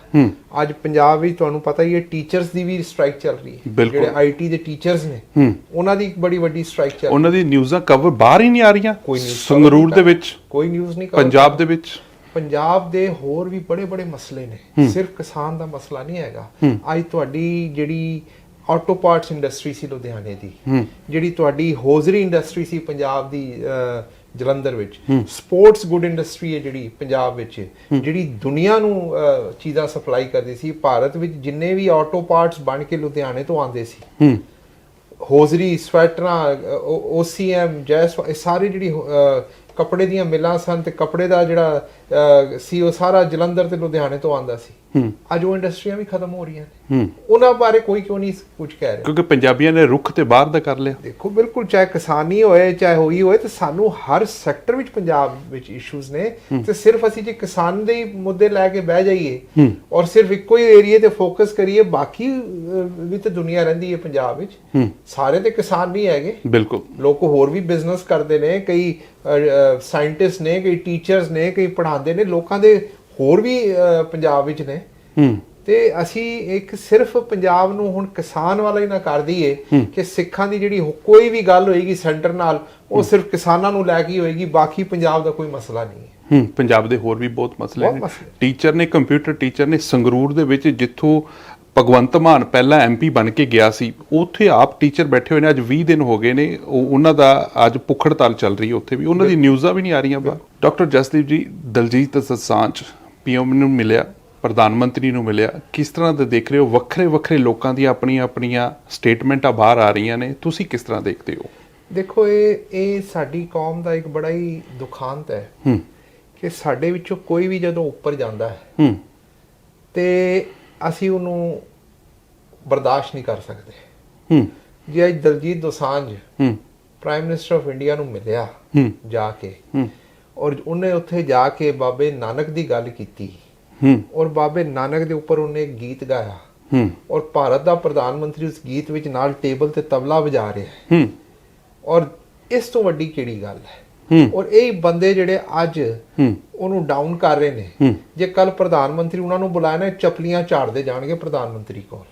ਅੱਜ ਪੰਜਾਬ ਵਿੱਚ ਤੁਹਾਨੂੰ ਪਤਾ ਹੀ ਹੈ ਟੀਚਰਸ ਦੀ ਵੀ ਸਟ੍ਰਾਈਕ ਚੱਲ ਰਹੀ ਹੈ। ਜਿਹੜੇ ਆਈਟੀ ਦੇ ਟੀਚਰਸ ਨੇ ਉਹਨਾਂ ਦੀ ਇੱਕ ਬੜੀ ਵੱਡੀ ਸਟ੍ਰਾਈਕ ਚੱਲ ਰਹੀ ਉਹਨਾਂ ਦੀ ਨਿਊਜ਼ਾਂ ਕਵਰ ਬਾਹਰ ਹੀ ਨਹੀਂ ਆ ਰਹੀਆਂ। ਕੋਈ cover ਸੰਗਰੂਰ ਦੇ ਵਿੱਚ। ਕੋਈ ਨਿਊਜ਼ ਨਹੀਂ ਪੰਜਾਬ ਦੇ ਵਿੱਚ। ਪੰਜਾਬ ਦੇ ਹੋਰ ਵੀ ਬੜੇ ਬੜੇ ਮਸਲੇ ਨੇ। ਸਿਰਫ ਕਿਸਾਨ ਦਾ ਮਸਲਾ ਨਹੀਂ ਹੈਗਾ। ਅੱਜ ਤੁਹਾਡੀ ਜਿਹੜੀ ਆਟੋ ਪਾਰਟਸ ਇੰਡਸਟਰੀ ਸੀ ਲੁਧਿਆਣੇ ਦੀ ਜਿਹੜੀ ਤੁਹਾਡੀ ਹੋਜ਼ਰੀ ਇੰਡਸਟਰੀ ਸੀ ਪੰਜਾਬ ਦੀ ਜਲੰਧਰ ਵਿੱਚ। ਸਪੋਰਟਸ ਗੁੱਡ ਇੰਡਸਟਰੀ ਹੈ ਜਿਹੜੀ ਪੰਜਾਬ ਵਿੱਚ। ਜਿਹੜੀ ਦੁਨੀਆ ਨੂੰ ਚੀਜ਼ਾਂ ਸਪਲਾਈ ਕਰਦੀ ਸੀ। ਭਾਰਤ ਵਿੱਚ ਜਿੰਨੇ ਵੀ ਆਟੋ ਪਾਰਟਸ ਬਣ ਕੇ ਲੁਧਿਆਣੇ ਤੋਂ ਆਉਂਦੇ ਸੀ। ਹੋਜ਼ਰੀ ਸਵੈਟਰਾਂ ਓਸੀਐਮ ਜੈਸ ਇਹ ਸਾਰੀ ਜਿਹੜੀ ਕੱਪੜੇ ਦੀਆਂ ਮਿਲਾਂ ਸਨ ਤੇ ਕੱਪੜੇ ਦਾ ਜਿਹੜਾ ਸੀ ਉਹ ਸਾਰਾ ਜਲੰਧਰ ਤੇ ਲੁਧਿਆਣੇ ਤੋਂ ਆਂਦਾ ਸੀ। ਅੱਜ ਉਹ ਇੰਡਸਟਰੀਆਂ ਵੀ ਖਤਮ ਹੋ ਰਹੀਆਂ ਨੇ। ਉਹਨਾਂ ਬਾਰੇ ਕੋਈ ਕਿਉਂ ਨਹੀਂ ਕੁਝ ਕਹਿ ਰਿਹਾ। ਕਿਉਂਕਿ ਪੰਜਾਬੀਆਂ ਨੇ ਰੁੱਖ ਤੇ ਬਾਹਰ ਦਾ ਕਰ ਲਿਆ। ਦੇਖੋ ਬਿਲਕੁਲ ਚਾਹੇ ਕਿਸਾਨੀ ਹੋਏ ਚਾਹੇ ਹੋਈ ਹੋਏ ਤੇ ਸਾਨੂੰ ਹਰ ਸੈਕਟਰ ਵਿੱਚ ਪੰਜਾਬ ਵਿੱਚ ਇਸ਼ੂਜ਼ ਨੇ। ਤੇ ਸਿਰਫ ਅਸੀਂ ਜੇ ਕਿਸਾਨ ਦੇ ਹੀ ਮੁੱਦੇ ਲੈ ਕੇ ਬਹਿ ਜਾਈਏ ਔਰ ਸਿਰਫ ਇੱਕੋ ਹੀ ਏਰੀਏ ਤੇ ਫੋਕਸ ਕਰੀਏ ਬਾਕੀ ਵੀ ਤੇ ਦੁਨੀਆ ਰਹਿੰਦੀ ਹੈ ਪੰਜਾਬ ਵਿੱਚ। ਸਾਰੇ ਤੇ ਕਿਸਾਨ ਨਹੀਂ ਹੈਗੇ। ਬਿਲਕੁਲ। ਲੋਕ ਹੋਰ ਵੀ ਬਿਜ਼ਨਸ ਕਰਦੇ ਨੇ। ਕਈ ਸਾਇੰਟਿਸਟ ਨੇ ਕਈ ਟੀਚਰਸ ਨੇ ਕਈ ਪੜ੍ਹਾਉਂਦੇ ਨੇ ਲੋਕਾਂ ਦੇ ਹੋਰ ਵੀ ਪੰਜਾਬ ਵਿੱਚ ਨੇ। ਹੂੰ। ਤੇ ਅਸੀਂ ਇੱਕ ਸਿਰਫ ਪੰਜਾਬ ਨੂੰ ਹੁਣ ਕਿਸਾਨ ਵਾਲਾ ਹੀ ਨਾ ਕਰ ਦਈਏ ਕਿ ਸਿੱਖਾਂ ਦੀ ਜਿਹੜੀ ਕੋਈ ਵੀ ਗੱਲ ਹੋਏਗੀ ਸੈਂਟਰ ਨਾਲ ਉਹ ਸਿਰਫ ਕਿਸਾਨਾਂ ਨੂੰ ਲੈ ਕੇ ਹੋਏਗੀ ਬਾਕੀ ਪੰਜਾਬ ਦਾ ਕੋਈ ਮਸਲਾ ਨਹੀਂ ਹੈ। ਹੂੰ ਪੰਜਾਬ ਦੇ ਹੋਰ ਵੀ ਬਹੁਤ ਮਸਲੇ ਨੇ। ਟੀਚਰ ਨੇ ਕੰਪਿਊਟਰ ਟੀਚਰ ਨੇ ਸੰਗਰੂਰ ਦੇ ਵਿੱਚ ਜਿੱਥੋਂ ਭਗਵੰਤ ਮਾਨ ਪਹਿਲਾਂ ਐਮਪੀ ਬਣ ਕੇ ਗਿਆ ਸੀ। ਉੱਥੇ ਆਪ ਟੀਚਰ ਬੈਠੇ ਹੋਏ ਨੇ ਅੱਜ 20 ਦਿਨ ਹੋ ਗਏ ਨੇ। ਉਹ ਉਹਨਾਂ ਦਾ ਅੱਜ ਭੁੱਖ ਹੜਤਾਲ ਚੱਲ ਰਹੀ ਹੈ ਉੱਥੇ ਵੀ। ਉਹਨਾਂ ਦੀ ਨਿਊਜ਼ਾਂ ਵੀ ਨਹੀਂ ਆ ਰਹੀਆਂ ਬਾਹਰ। ਡਾਕਟਰ ਜਸਦੀਪ ਜੀ ਦਲਜੀਤ ਦਸਾਂਝ ਪੀਐਮ ਨੂੰ ਮਿਲਿਆ ਪ੍ਰਧਾਨ ਮੰਤਰੀ ਨੂੰ ਮਿਲਿਆ। ਕਿਸ ਤਰ੍ਹਾਂ ਦੇ ਦੇਖ ਰਹੇ ਹੋ? ਵੱਖਰੇ ਵੱਖਰੇ ਲੋਕਾਂ ਦੀਆਂ ਆਪਣੀਆਂ ਆਪਣੀਆਂ ਸਟੇਟਮੈਂਟਾਂ ਬਾਹਰ ਆ ਰਹੀਆਂ ਨੇ। ਤੁਸੀਂ ਕਿਸ ਤਰ੍ਹਾਂ ਦੇਖਦੇ ਹੋ? ਦੇਖੋ ਇਹ ਇਹ ਸਾਡੀ ਕੌਮ ਦਾ ਇੱਕ ਬੜਾ ਹੀ ਦੁਖਾਂਤ ਹੈ ਹੂੰ। ਕਿ ਸਾਡੇ ਵਿੱਚੋਂ ਕੋਈ ਵੀ ਜਦੋਂ ਉੱਪਰ ਜਾਂਦਾ ਹੈ ਹੂੰ। ਤੇ ਅਸੀਂ ਉਹਨੂੰ ਬਰਦਾਸ਼ਤ ਨਹੀਂ ਕਰ ਸਕਦੇ। ਹੂੰ। ਜੇ ਅੱਜ ਦਲਜੀਤ ਦੋਸਾਂਝ ਹੂੰ। ਪ੍ਰਾਈਮ ਮਿਨਿਸਟਰ ਆਫ ਇੰਡੀਆ ਨੂੰ ਮਿਲਿਆ ਹੂੰ। ਜਾ ਕੇ ਹੂੰ। ਔਰ ਉਹਨੇ ਉੱਥੇ ਜਾ ਕੇ ਬਾਬੇ ਨਾਨਕ ਦੀ ਗੱਲ ਕੀਤੀ। ਹੂੰ। ਔਰ ਬਾਬੇ ਨਾਨਕ ਦੇ ਉੱਪਰ ਉਹਨੇ ਇੱਕ ਗੀਤ ਗਾਇਆ। ਹੂੰ। ਔਰ ਭਾਰਤ ਦਾ ਪ੍ਰਧਾਨ ਮੰਤਰੀ ਉਸ ਗੀਤ ਵਿੱਚ ਨਾਲ ਟੇਬਲ ਤੇ ਤਬਲਾ ਵਜਾ ਰਿਹਾ ਹੈ। ਹੂੰ। ਔਰ ਇਸ ਤੋਂ ਵੱਡੀ ਕਿਹੜੀ ਗੱਲ ਹੈ ਹੂੰ? ਔਰ ਇਹ ਬੰਦੇ ਜਿਹੜੇ ਅੱਜ ਉਹਨੂੰ ਡਾਊਨ ਕਰ ਰਹੇ ਨੇ। ਜੇ ਕੱਲ ਪ੍ਰਧਾਨ ਮੰਤਰੀ ਉਹਨਾਂ ਨੂੰ ਬੁਲਾਇਆ ਨਾ ਚੱਪਲੀਆਂ ਝਾੜਦੇ ਜਾਣਗੇ ਪ੍ਰਧਾਨ ਮੰਤਰੀ ਕੋਲ।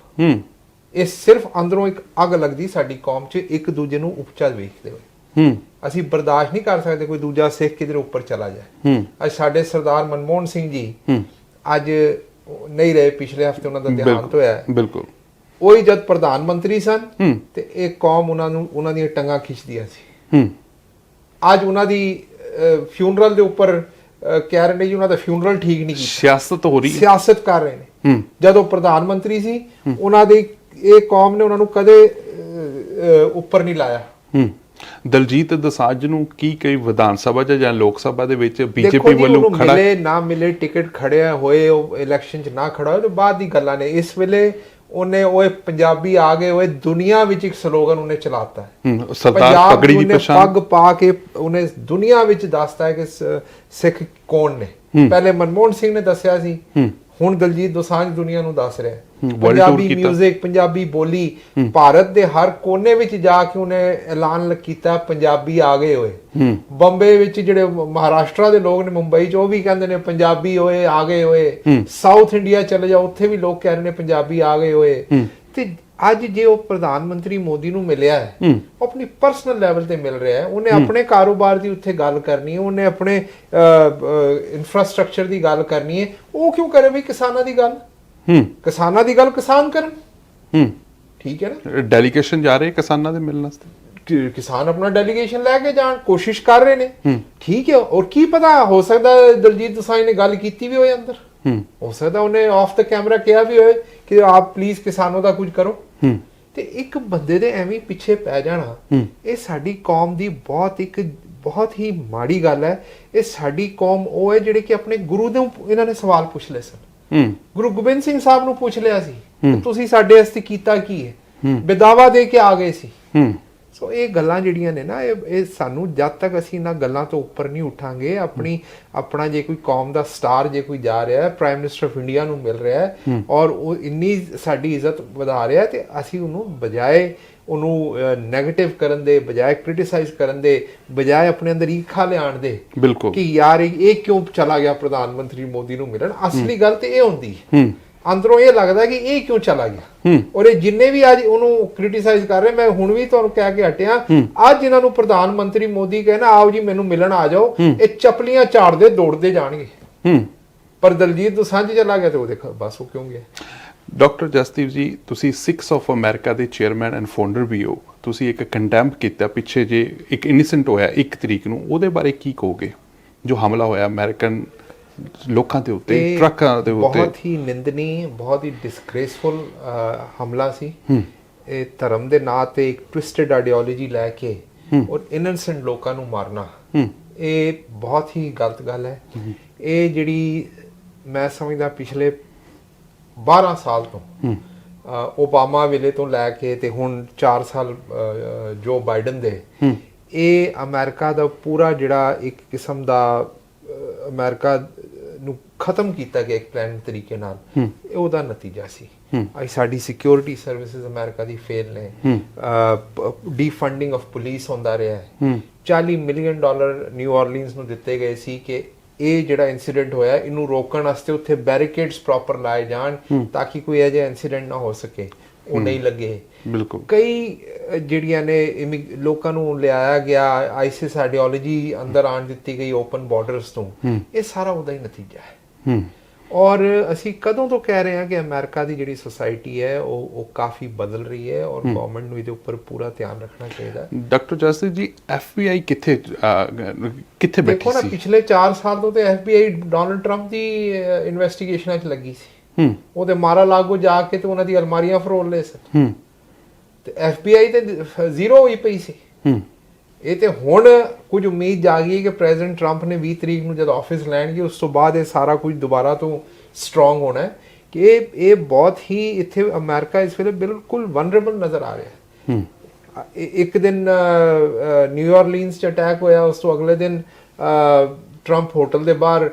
ਇਹ ਸਿਰਫ ਅੰਦਰੋਂ ਇੱਕ ਅੱਗ ਲੱਗਦੀ ਸਾਡੀ ਕੌਮ 'ਚ ਇੱਕ ਦੂਜੇ ਨੂੰ ਉੱਚਾ ਵੇਖਦੇ ਹੋਏ। ਅਸੀਂ ਬਰਦਾਸ਼ਤ ਨਹੀਂ ਕਰ ਸਕਦੇ ਕੋਈ ਦੂਜਾ ਸਿੱਖ ਕਿਧਰ ਉੱਪਰ ਚਲਾ ਜਾਏ। ਅੱਜ ਸਾਡੇ ਸਰਦਾਰ ਮਨਮੋਹਨ ਸਿੰਘ ਜੀ ਅੱਜ ਨਹੀਂ ਰਹੇ ਪਿਛਲੇ ਹਫ਼ਤੇ ਉਹਨਾਂ ਦਾ ਦੇਹਾਂਤ ਹੋਇਆ। ਹੈ। ਬਿਲਕੁਲ। ਉਹੀ ਜਦ ਪ੍ਰਧਾਨ ਮੰਤਰੀ ਸਨ ਤੇ ਇਹ ਕੌਮ ਉਹਨਾਂ ਨੂੰ ਉਹਨਾਂ ਦੀਆਂ ਟੰਗਾਂ ਖਿੱਚਦੀਆਂ ਸੀ। ਅੱਜ ਉਹਨਾਂ ਦੀ ਫਿਊਨਰਲ ਦੇ ਉੱਪਰ ਕਹਿ ਰਹੇ ਨੇ ਜੀ ਉਹਨਾਂ ਦਾ ਫਿਊਨਰਲ ਠੀਕ ਨਹੀਂ ਕੀਤਾ। ਸਿਆਸਤ ਹੋ ਰਹੀ ਹੈ। ਸਿਆਸਤ ਕਰ ਰਹੇ ਨੇ। ਜਦੋਂ ਪ੍ਰਧਾਨ ਮੰਤਰੀ ਸੀ ਉਹਨਾਂ ਦੀ ਇਹ ਕੌਮ ਨੇ ਉਹਨਾਂ ਨੂੰ ਕਦੇ ਉੱਪਰ ਨਹੀਂ ਲਾਇਆ। ਹੂੰ। ਦਲਜੀਤ ਦਸਾਂਝ ਨੂੰ ਕੀ ਕਈ ਵਿਧਾਨ ਸਭਾ 'ਚ ਜਾਂ ਲੋਕ ਸਭਾ ਦੇ ਵਿੱਚ ਬੀਜੇਪੀ ਵੱਲੋਂ ਖੜਾ ਮਿਲੇ ਨਾ ਮਿਲੇ ਟਿਕਟ ਖੜਿਆ ਹੋਏ ਉਹ ਇਲੈਕਸ਼ਨ 'ਚ ਨਾ ਖੜਾ ਹੋਏ ਤੇ ਬਾਅਦ ਦੀ ਗੱਲਾਂ ਨੇ। ਇਸ ਵੇਲੇ ਉਹਨੇ ਓਏ ਪੰਜਾਬੀ ਆ ਗਏ ਓਏ ਦੁਨੀਆ ਵਿੱਚ ਇੱਕ ਸਲੋਗਨ ਉਹਨੇ ਚਲਾਤਾ ਹੈ। ਸਰਦਾਰ ਪਗੜੀ ਦੀ ਪਛਾਣ ਪੱਗ ਪਾ ਕੇ ਉਹਨੇ ਦੁਨੀਆ ਵਿੱਚ ਦੱਸਤਾ ਹੈ ਕਿ ਸਿੱਖ ਕੌਣ ਨੇ। ਪਹਿਲੇ ਮਨਮੋਹਨ ਸਿੰਘ ਨੇ ਦੱਸਿਆ ਸੀ। ਹੁਣ ਦਲਜੀਤ ਦੋਸਾਂਝ ਦੁਨੀਆ ਨੂੰ ਦੱਸ ਰਿਹਾ ਹੈ। ਪੰਜਾਬੀ 직 ਪੰਜਾਬੀ ਬੋਲੀ ਭਾਰਤ ਦੇ ਹਰ ਕੋਨੇ ਵਿੱਚ ਜਾ ਕੇ ਉਹਨੇ ਐਲਾਨ ਕੀਤਾ ਪੰਜਾਬੀ ਆ ਗਏ ਹੋਏ। ਬੰਬੇ ਵਿੱਚ ਜਿਹੜੇ ਮਹਾਰਾਸ਼ਟਰ ਦੇ ਲੋਕ ਨੇ ਮੁੰਬਈ 'ਚ ਉਹ ਵੀ ਕਹਿੰਦੇ ਨੇ ਪੰਜਾਬੀ ਹੋਏ ਆ ਗਏ ਹੋਏ। ਸਾਊਥ ਇੰਡੀਆ ਚਲੇ ਜਾਓ ਉੱਥੇ ਵੀ ਲੋਕ ਕਹਿ ਰਹੇ ਨੇ ਪੰਜਾਬੀ ਆ ਗਏ ਹੋਏ। ਤੇ ਅੱਜ ਜੇ ਉਹ ਪ੍ਰਧਾਨ ਮੰਤਰੀ ਮੋਦੀ ਨੂੰ ਮਿਲਿਆ ਹੈ ਹੂੰ। ਉਹ ਆਪਣੀ ਪਰਸਨਲ ਲੈਵਲ ਤੇ ਮਿਲ ਰਿਹਾ ਹੈ। ਉਹਨੇ ਆਪਣੇ ਕਾਰੋਬਾਰ ਦੀ ਉੱਥੇ ਗੱਲ ਕਰਨੀ ਹੈ ਉਹਨੇ ਆਪਣੇ ਇਨਫਰਾਸਟ੍ਰਕਚਰ ਦੀ ਗੱਲ ਕਰਨੀ ਹੈ। ਉਹ ਕਿਉਂ ਕਰੇ ਵੀ ਕਿਸਾਨਾਂ ਦੀ ਗੱਲ? ਹੂੰ। ਕਿਸਾਨਾਂ ਦੀ ਗੱਲ ਕਿਸਾਨ ਕਰਨ। ਹੂੰ। ਠੀਕ ਹੈ ਨਾ? ਡੈਲੀਗੇਸ਼ਨ ਜਾ ਰਹੇ ਕਿਸਾਨਾਂ ਦੇ ਮਿਲਣ ਵਾਸਤੇ? ਕਿਸਾਨ ਆਪਣਾ ਡੈਲੀਗੇਸ਼ਨ ਲੈ ਕੇ ਜਾਣ ਕੋਸ਼ਿਸ਼ ਕਰ ਰਹੇ ਨੇ। ਠੀਕ ਹੈ ਔਰ ਕੀ ਪਤਾ ਹੋ ਸਕਦਾ ਦਲਜੀਤ ਦੋਸਾਂਝ ਨੇ ਗੱਲ ਕੀਤੀ ਵੀ ਹੋਏ ਅੰਦਰ। ਹੂੰ। ਹੋ ਸਕਦਾ ਉਹਨੇ ਆਫ ਦਾ ਕੈਮਰਾ ਕਿਹਾ ਵੀ ਹੋਏ ਕਿ ਆਪ ਪਲੀਜ਼ ਕਿਸਾਨੋਂ ਦਾ ਕੁਝ ਕਰੋ। ਹੂੰ। ਤੇ ਇੱਕ ਬੰਦੇ ਦੇ ਐਵੇਂ ਪਿੱਛੇ ਪੈ ਜਾਣਾ ਇਹ ਸਾਡੀ ਕੌਮ ਦੀ ਬਹੁਤ ਇੱਕ ਬਹੁਤ ਹੀ ਮਾੜੀ ਗੱਲ ਹੈ। ਇਹ ਸਾਡੀ ਕੌਮ ਉਹ ਹੈ ਜਿਹੜੇ ਕਿ ਆਪਣੇ ਗੁਰੂ ਦੇ ਇਹਨਾਂ ਨੇ ਸਵਾਲ ਪੁੱਛ ਲਏ ਸਨ। ਹੂੰ। ਗੁਰੂ ਗੋਬਿੰਦ ਸਿੰਘ ਸਾਹਿਬ ਨੂੰ ਪੁੱਛ ਲਿਆ ਸੀ ਕਿ ਤੁਸੀਂ ਸਾਡੇ ਵਾਸਤੇ ਕੀਤਾ ਕੀ ਹੈ? ਬੇਦਾਵਾ ਦੇ ਕੇ ਆ ਗਏ ਸੀ। ਹੂੰ। ਸੋ ਇਹ ਗੱਲਾਂ ਜਿਹੜੀਆਂ ਨੇ ਨਾ ਇਹ ਇਹ ਸਾਨੂੰ ਜਦ ਤੱਕ ਅਸੀਂ ਇਹਨਾਂ ਗੱਲਾਂ ਤੋਂ ਉੱਪਰ ਨਹੀਂ ਉਠਾਂਗੇ ਆਪਣੀ ਆਪਣਾ ਜੇ ਕੋਈ ਕੌਮ ਦਾ ਸਟਾਰ ਜੇ ਕੋਈ ਜਾ ਰਿਹਾ ਹੈ ਪ੍ਰਾਈਮ ਮਿਨਿਸਟਰ ਆਫ ਇੰਡੀਆ ਨੂੰ ਮਿਲ ਰਿਹਾ ਹੈ ਔਰ ਉਹ ਇੰਨੀ ਸਾਡੀ ਇੱਜ਼ਤ ਵਧਾ ਰਿਹਾ ਤੇ ਅਸੀਂ ਉਹਨੂੰ ਬਜਾਏ ਉਹਨੂੰ 네ਗੇਟਿਵ ਕਰਨ ਦੇ ਬਜਾਏ ਕ੍ਰਿਟਿਸਾਈਜ਼ ਕਰਨ ਦੇ ਬਜਾਏ ਆਪਣੇ ਅੰਦਰ ਈਖਾ ਲਿਆਉਣ ਦੇ। ਬਿਲਕੁਲ। ਕਿ ਯਾਰ ਇਹ ਕਿਉਂ ਚਲਾ ਗਿਆ ਪ੍ਰਧਾਨ ਮੰਤਰੀ ਮੋਦੀ ਨੂੰ ਮਿਲਣ? ਅਸਲੀ ਗੱਲ ਤੇ ਇਹ ਹੁੰਦੀ। ਹੈ। ਅੰਦਰੋਂ ਇਹ ਲੱਗਦਾ ਕਿ ਇਹ ਕਿਉਂ ਚਲਾ ਗਿਆ? ਔਰ ਇਹ ਜਿੰਨੇ ਵੀ ਅੱਜ ਉਹਨੂੰ ਕ੍ਰਿਟਿਸਾਈਜ਼ ਕਰ ਰਹੇ ਮੈਂ ਹੁਣ ਵੀ ਤੁਹਾਨੂੰ ਕਹਿ ਕੇ ਹਟਿਆ। ਅੱਜ ਇਹਨਾਂ ਨੂੰ ਪ੍ਰਧਾਨ ਮੰਤਰੀ ਮੋਦੀ ਕਹੇ ਨਾ ਆਓ ਜੀ ਮੈਨੂੰ ਮਿਲਣ ਆ ਜਾਓ। ਇਹ ਚਪਲੀਆਂ ਝਾੜਦੇ ਦੌੜਦੇ ਜਾਣਗੇ। ਪਰ ਦਲਜੀਤ ਦੋਸਾਂਝ ਚਲਾ ਗਿਆ ਤੇ ਉਹ ਦੇਖੋ ਬਸ ਉਹ ਕਿਉਂ ਗਿਆ? ਡਾਕਟਰ ਜਸਦੀਪ ਜੀ ਤੁਸੀਂ 6 ਆਫ ਅਮਰੀਕਾ ਦੇ ਚੇਅਰਮੈਨ ਐਂਡ ਫਾਊਂਡਰ ਵੀ ਹੋ। ਤੁਸੀਂ ਇੱਕ ਕੰਡੈਮ ਕੀਤਾ ਪਿੱਛੇ ਜੇ ਇੱਕ ਇਨੀਸੈਂਟ ਹੋਇਆ 1 ਤਰੀਕ ਨੂੰ ਉਹਦੇ ਬਾਰੇ ਕੀ ਕਹੋਗੇ? ਜੋ ਹਮਲਾ ਹੋਇਆ ਅਮਰੀਕਨ ਲੋਕਾਂ ਦੇ ਉੱਤੇ ਟਰੱਕਾਂ ਦੇ ਉੱਤੇ। ਬਹੁਤ ਹੀ ਨਿੰਦਨੀ ਬਹੁਤ ਹੀ ਡਿਸਗ੍ਰੇਸਫੁਲ ਹਮਲਾ ਸੀ। ਇਹ ਧਰਮ ਦੇ ਨਾਂ ਤੇ ਇੱਕ ਟਵਿਸਟਡ ਆਈਡੀਓਲੋਜੀ ਲੈ ਕੇ ਔਰ ਇਨੋਸੈਂਟ ਲੋਕਾਂ ਨੂੰ ਮਾਰਨਾ। ਇਹ ਬਹੁਤ ਹੀ ਗਲਤ ਗੱਲ ਹੈ। ਇਹ ਜਿਹੜੀ ਮੈਂ ਸਮਝਦਾ ਪਿਛਲੇ 12 ਸਾਲ ਤੋਂ। ਓਬਾਮਾ ਵੇਲੇ ਤੋਂ ਲੈ ਕੇ ਤੇ ਹੁਣ 4 ਸਾਲ ਜੋ ਬਾਈਡਨ ਦੇ ਇਹ ਅਮਰੀਕਾ ਦਾ ਪੂਰਾ ਜਿਹੜਾ ਇੱਕ ਕਿਸਮ ਦਾ ਅਮਰੀਕਾ ਨੂੰ ਖਤਮ ਕੀਤਾ ਗਿਆ ਇੱਕ ਪਲਾਨ ਤਰੀਕੇ ਨਾਲ। ਇਹ ਉਹਦਾ ਨਤੀਜਾ ਸੀ। ਅੱਜ ਸਾਡੀ ਸਿਕਿਉਰਿਟੀ ਸਰਵਿਸਿਜ਼ ਅਮਰੀਕਾ ਦੀ ਫੇਲ ਨੇ। ਡੀਫੰਡਿੰਗ ਆਫ ਪੁਲਿਸ ਹੁੰਦਾ ਰਿਹਾ ਹੈ। 40 ਮਿਲੀਅਨ ਡਾਲਰ ਨਿਊ ਆਰਲੀਨਸ ਨੂੰ ਦਿੱਤੇ ਗਏ ਸੀ ਕਿ ਇਹ ਜਿਹੜਾ ਇਨਸੀਡੈਂਟ ਹੋਇਆ ਇਹਨੂੰ ਰੋਕਣ ਵਾਸਤੇ ਉੱਥੇ ਬੈਰੀਕੇਡਸ ਪ੍ਰੋਪਰ ਲਾਏ ਜਾਣ ਤਾਂ ਕਿ ਕੋਈ ਅਜਿਹਾ ਇਨਸੀਡੈਂਟ ਨਾ ਹੋ ਸਕੇ। ਉਹ ਨਹੀਂ ਲੱਗੇ। ਬਿਲਕੁਲ। ਕਈ ਜਿਹੜੀਆਂ ਨੇ ਲੋਕਾਂ ਨੂੰ ਲਿਆਇਆ ਗਿਆ ਆਈਸਿਸ ਆਈਡੀਓਲੋਜੀ ਅੰਦਰ ਆਣ ਦਿੱਤੀ ਗਈ ਓਪਨ ਬਾਰਡਰਸ ਤੋਂ ਇਹ ਸਾਰਾ ਉਹਦਾ ਹੀ ਨਤੀਜਾ ਹੈ। ਹੂੰ। ਔਰ ਅਸੀਂ ਕਦੋਂ ਤੋਂ ਕਹਿ ਰਹੇ ਹਾਂ ਕਿ ਅਮਰੀਕਾ ਦੀ ਜਿਹੜੀ ਸੋਸਾਇਟੀ ਹੈ ਉਹ ਉਹ ਕਾਫੀ ਬਦਲ ਰਹੀ ਹੈ ਔਰ ਗਵਰਨਮੈਂਟ ਨੂੰ ਇਹਦੇ ਉੱਪਰ ਪੂਰਾ ਧਿਆਨ ਰੱਖਣਾ ਚਾਹੀਦਾ ਹੈ। ਡਾਕਟਰ ਜਸਦੀਪ ਜੀ ਐਫਬੀਆਈ ਕਿੱਥੇ ਕਿੱਥੇ ਬੈਠੀ ਦੇਖੋ ਨਾ ਸੀ? ਪਿਛਲੇ 4 ਸਾਲ ਤੋਂ ਤੇ ਐਫਬੀਆਈ ਡੋਨਲਡ ਟਰੰਪ ਦੀ ਇਨਵੈਸਟੀਗੇਸ਼ਨਾਂ 'ਚ ਲੱਗੀ ਸੀ। ਹੂੰ। ਉਹਦੇ ਮਾਰਾ ਲਾਗੋ ਜਾ ਕੇ ਤੇ ਉਹਨਾਂ ਦੀ ਅਲਮਾਰੀਆਂ ਫਰੋਲ ਲਏ ਸਨ। ਹੂੰ। ਤੇ ਐਫਬੀਆਈ ਤੇ ਜ਼ੀਰੋ ਹੋਈ ਪਈ ਸੀ। ਹੂੰ। ਇਹ ਤੇ ਹੁਣ ਕੁਝ ਉਮੀਦ ਜਾਗੀ ਹੈ ਕਿ ਪ੍ਰੈਜ਼ੀਡੈਂਟ ਟਰੰਪ ਨੇ 20 ਤਰੀਕ ਨੂੰ ਜਦ ਆਫਿਸ ਲੈਣਗੇ ਉਸ ਤੋਂ ਬਾਅਦ ਇਹ ਸਾਰਾ ਕੁਝ ਦੁਬਾਰਾ ਤੋਂ ਸਟਰੋਂਗ ਹੋਣਾ ਹੈ ਕਿ ਇਹ ਇਹ ਬਹੁਤ ਹੀ ਇੱਥੇ ਅਮਰੀਕਾ ਇਸ ਵੇਲੇ ਬਿਲਕੁਲ ਵਨਰੇਬਲ ਨਜ਼ਰ ਆ ਰਿਹਾ ਹੈ। ਇੱਕ ਦਿਨ ਨਿਊ ਆਰਲੀਨਸ ਚ ਅਟੈਕ ਹੋਇਆ ਉਸ ਤੋਂ ਅਗਲੇ ਦਿਨ ਟਰੰਪ ਹੋਟਲ ਦੇ ਬਾਹਰ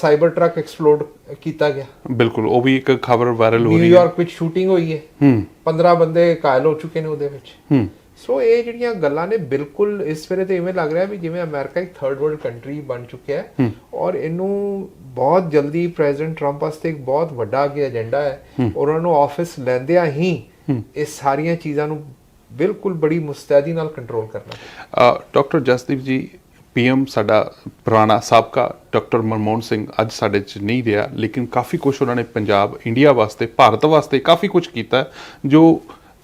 ਸਾਈਬਰ ਟਰੱਕ ਐਕਸਪਲੋਡ ਕੀਤਾ ਗਿਆ। ਬਿਲਕੁਲ ਉਹ ਵੀ ਇੱਕ ਖਬਰ ਵਾਇਰਲ ਹੋ ਰਹੀ ਹੈ। ਨਿਊਯਾਰਕ ਵਿੱਚ ਸ਼ੂਟਿੰਗ ਹੋਈ ਹੈ। ਹੂੰ। 15 ਬੰਦੇ ਘਾਇਲ ਹੋ ਚੁੱਕੇ ਨੇ ਉਹਦੇ ਵਿੱਚ। ਹੂੰ। ਸੋ ਇਹ ਜਿਹੜੀਆਂ ਗੱਲਾਂ ਨੇ ਬਿਲਕੁਲ ਇਸ ਵੇਲੇ ਤੇ ਇਵੇਂ ਲੱਗ ਰਿਹਾ ਵੀ ਜਿਵੇਂ ਅਮਰੀਕਾ ਇੱਕ ਥਰਡ ਵਰਲਡ ਕੰਟਰੀ ਬਣ ਚੁੱਕਿਆ ਹੈ ਔਰ ਇਹਨੂੰ ਬਹੁਤ ਜਲਦੀ ਪ੍ਰੈਜ਼ੀਡੈਂਟ ਟਰੰਪ ਵਾਸਤੇ ਇੱਕ ਬਹੁਤ ਵੱਡਾ ਅੱਗੇ ਏਜੰਡਾ ਹੈ ਔਰ ਉਹਨਾਂ ਨੂੰ ਆਫਿਸ ਲੈਂਦਿਆਂ ਹੀ ਇਹ ਸਾਰੀਆਂ ਚੀਜ਼ਾਂ ਨੂੰ ਬਿਲਕੁਲ ਬੜੀ ਮੁਸਤੈਦੀ ਨਾਲ ਕੰਟਰੋਲ ਕਰਨਾ ਡਾਕਟਰ ਜਸਦੀਪ ਜੀ ਪੀਐਮ ਸਾਡਾ ਪੁਰਾਣਾ ਸਾਬਕਾ ਡਾਕਟਰ ਮਨਮੋਹਨ ਸਿੰਘ ਅੱਜ ਸਾਡੇ ਚ ਨਹੀਂ ਰਿਹਾ ਲੇਕਿਨ ਕਾਫੀ ਕੁਝ ਉਹਨਾਂ ਨੇ ਪੰਜਾਬ ਇੰਡੀਆ ਵਾਸਤੇ ਭਾਰਤ ਵਾਸਤੇ ਕਾਫੀ ਕੁਝ ਕੀਤਾ ਜੋ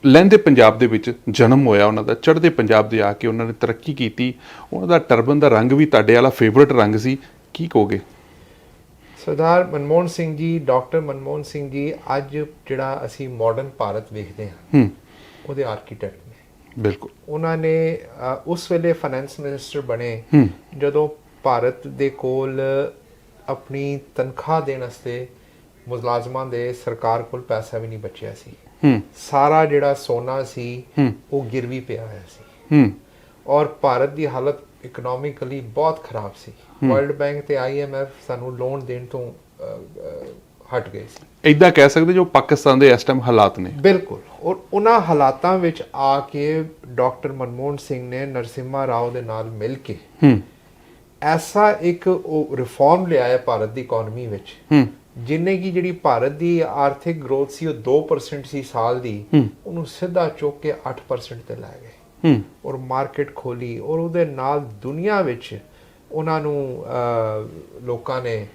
ਲਹਿੰਦੇ ਪੰਜਾਬ ਦੇ ਵਿੱਚ ਜਨਮ ਹੋਇਆ ਉਹਨਾਂ ਦਾ ਚੜ੍ਹਦੇ ਪੰਜਾਬ ਦੇ ਆ ਕੇ ਉਹਨਾਂ ਨੇ ਤਰੱਕੀ ਕੀਤੀ। ਉਹਨਾਂ ਦਾ ਟਰਬਨ ਦਾ ਰੰਗ ਵੀ ਤੁਹਾਡੇ ਵਾਲਾ ਫੇਵਰਿਟ ਰੰਗ ਸੀ। ਕੀ ਕਹੋਗੇ? ਸਰਦਾਰ ਮਨਮੋਹਨ ਸਿੰਘ ਜੀ ਡਾਕਟਰ ਮਨਮੋਹਨ ਸਿੰਘ ਜੀ ਅੱਜ ਜਿਹੜਾ ਅਸੀਂ ਮਾਡਰਨ ਭਾਰਤ ਵੇਖਦੇ ਹਾਂ ਹੂੰ। ਉਹਦੇ ਆਰਕੀਟੈਕਟ ਨੇ। ਬਿਲਕੁਲ। ਉਹਨਾਂ ਨੇ ਉਸ ਵੇਲੇ ਫਾਈਨੈਂਸ ਮਿਨਿਸਟਰ ਬਣੇ ਹੂੰ। ਜਦੋਂ ਭਾਰਤ ਦੇ ਕੋਲ ਆਪਣੀ ਤਨਖਾਹ ਦੇਣ ਵਾਸਤੇ ਮੁਲਾਜ਼ਮਾਂ ਦੇ ਸਰਕਾਰ ਕੋਲ ਪੈਸਾ ਵੀ ਨਹੀਂ ਬਚਿਆ ਸੀ। ਹੂੰ। ਸਾਰਾ ਜਿਹੜਾ ਸੋਨਾ ਸੀ। ਉਹ ਗਿਰਵੀ ਪਿਆ ਹੋਇਆ ਸੀ। ਹੂੰ। ਔਰ ਭਾਰਤ ਦੀ ਹਾਲਤ ਇਕਨੋਮਿਕਲੀ ਬਹੁਤ ਖਰਾਬ ਸੀ। ਵਰਲਡ ਬੈਂਕ ਤੇ ਆਈਐਮਐਫ ਸਾਨੂੰ ਲੋਨ ਦੇਣ ਤੋਂ ਹਟ ਗਏ ਸੀ। ਇਦਾਂ ਕਹਿ ਸਕਦੇ ਜੋ ਪਾਕਿਸਤਾਨ ਦੇ ਇਸ ਟਾਈਮ ਹਾਲਾਤ ਨੇ। ਬਿਲਕੁਲ। ਔਰ ਉਹਨਾਂ ਹਾਲਾਤਾਂ ਵਿੱਚ ਆ ਕੇ ਡਾਕਟਰ ਮਨਮੋਹਨ ਸਿੰਘ ਨੇ ਨਰਸਿਮਹਾ ਰਾਓ ਦੇ ਨਾਲ ਮਿਲ ਕੇ ਹੂੰ। ਐਸਾ ਇੱਕ ਉਹ ਰਿਫਾਰਮ ਲਿਆਇਆ ਭਾਰਤ ਦੀ ਇਕਨੋਮੀ ਵਿੱਚ। ਹੂੰ। ਜਿਨੇ ਕੀ ਜਿਹੜੀ ਭਾਰਤ ਦੀ ਆਰਥਿਕ ਗਰੋਥ ਸੀ ਉਹ 2% ਸੀ ਸਾਲ ਦੀ ਉਹਨੂੰ ਸਿੱਧਾ ਚੁੱਕ ਕੇ 8% ਤੇ ਲੈ ਗਏ। ਹੂੰ। ਔਰ ਮਾਰਕੀਟ ਖੋਲੀ ਔਰ ਉਹਦੇ ਨਾਲ ਦੁਨੀਆ ਵਿੱਚ ਉਹਨਾਂ ਨੂੰ ਲੋਕਾਂ ਨੇ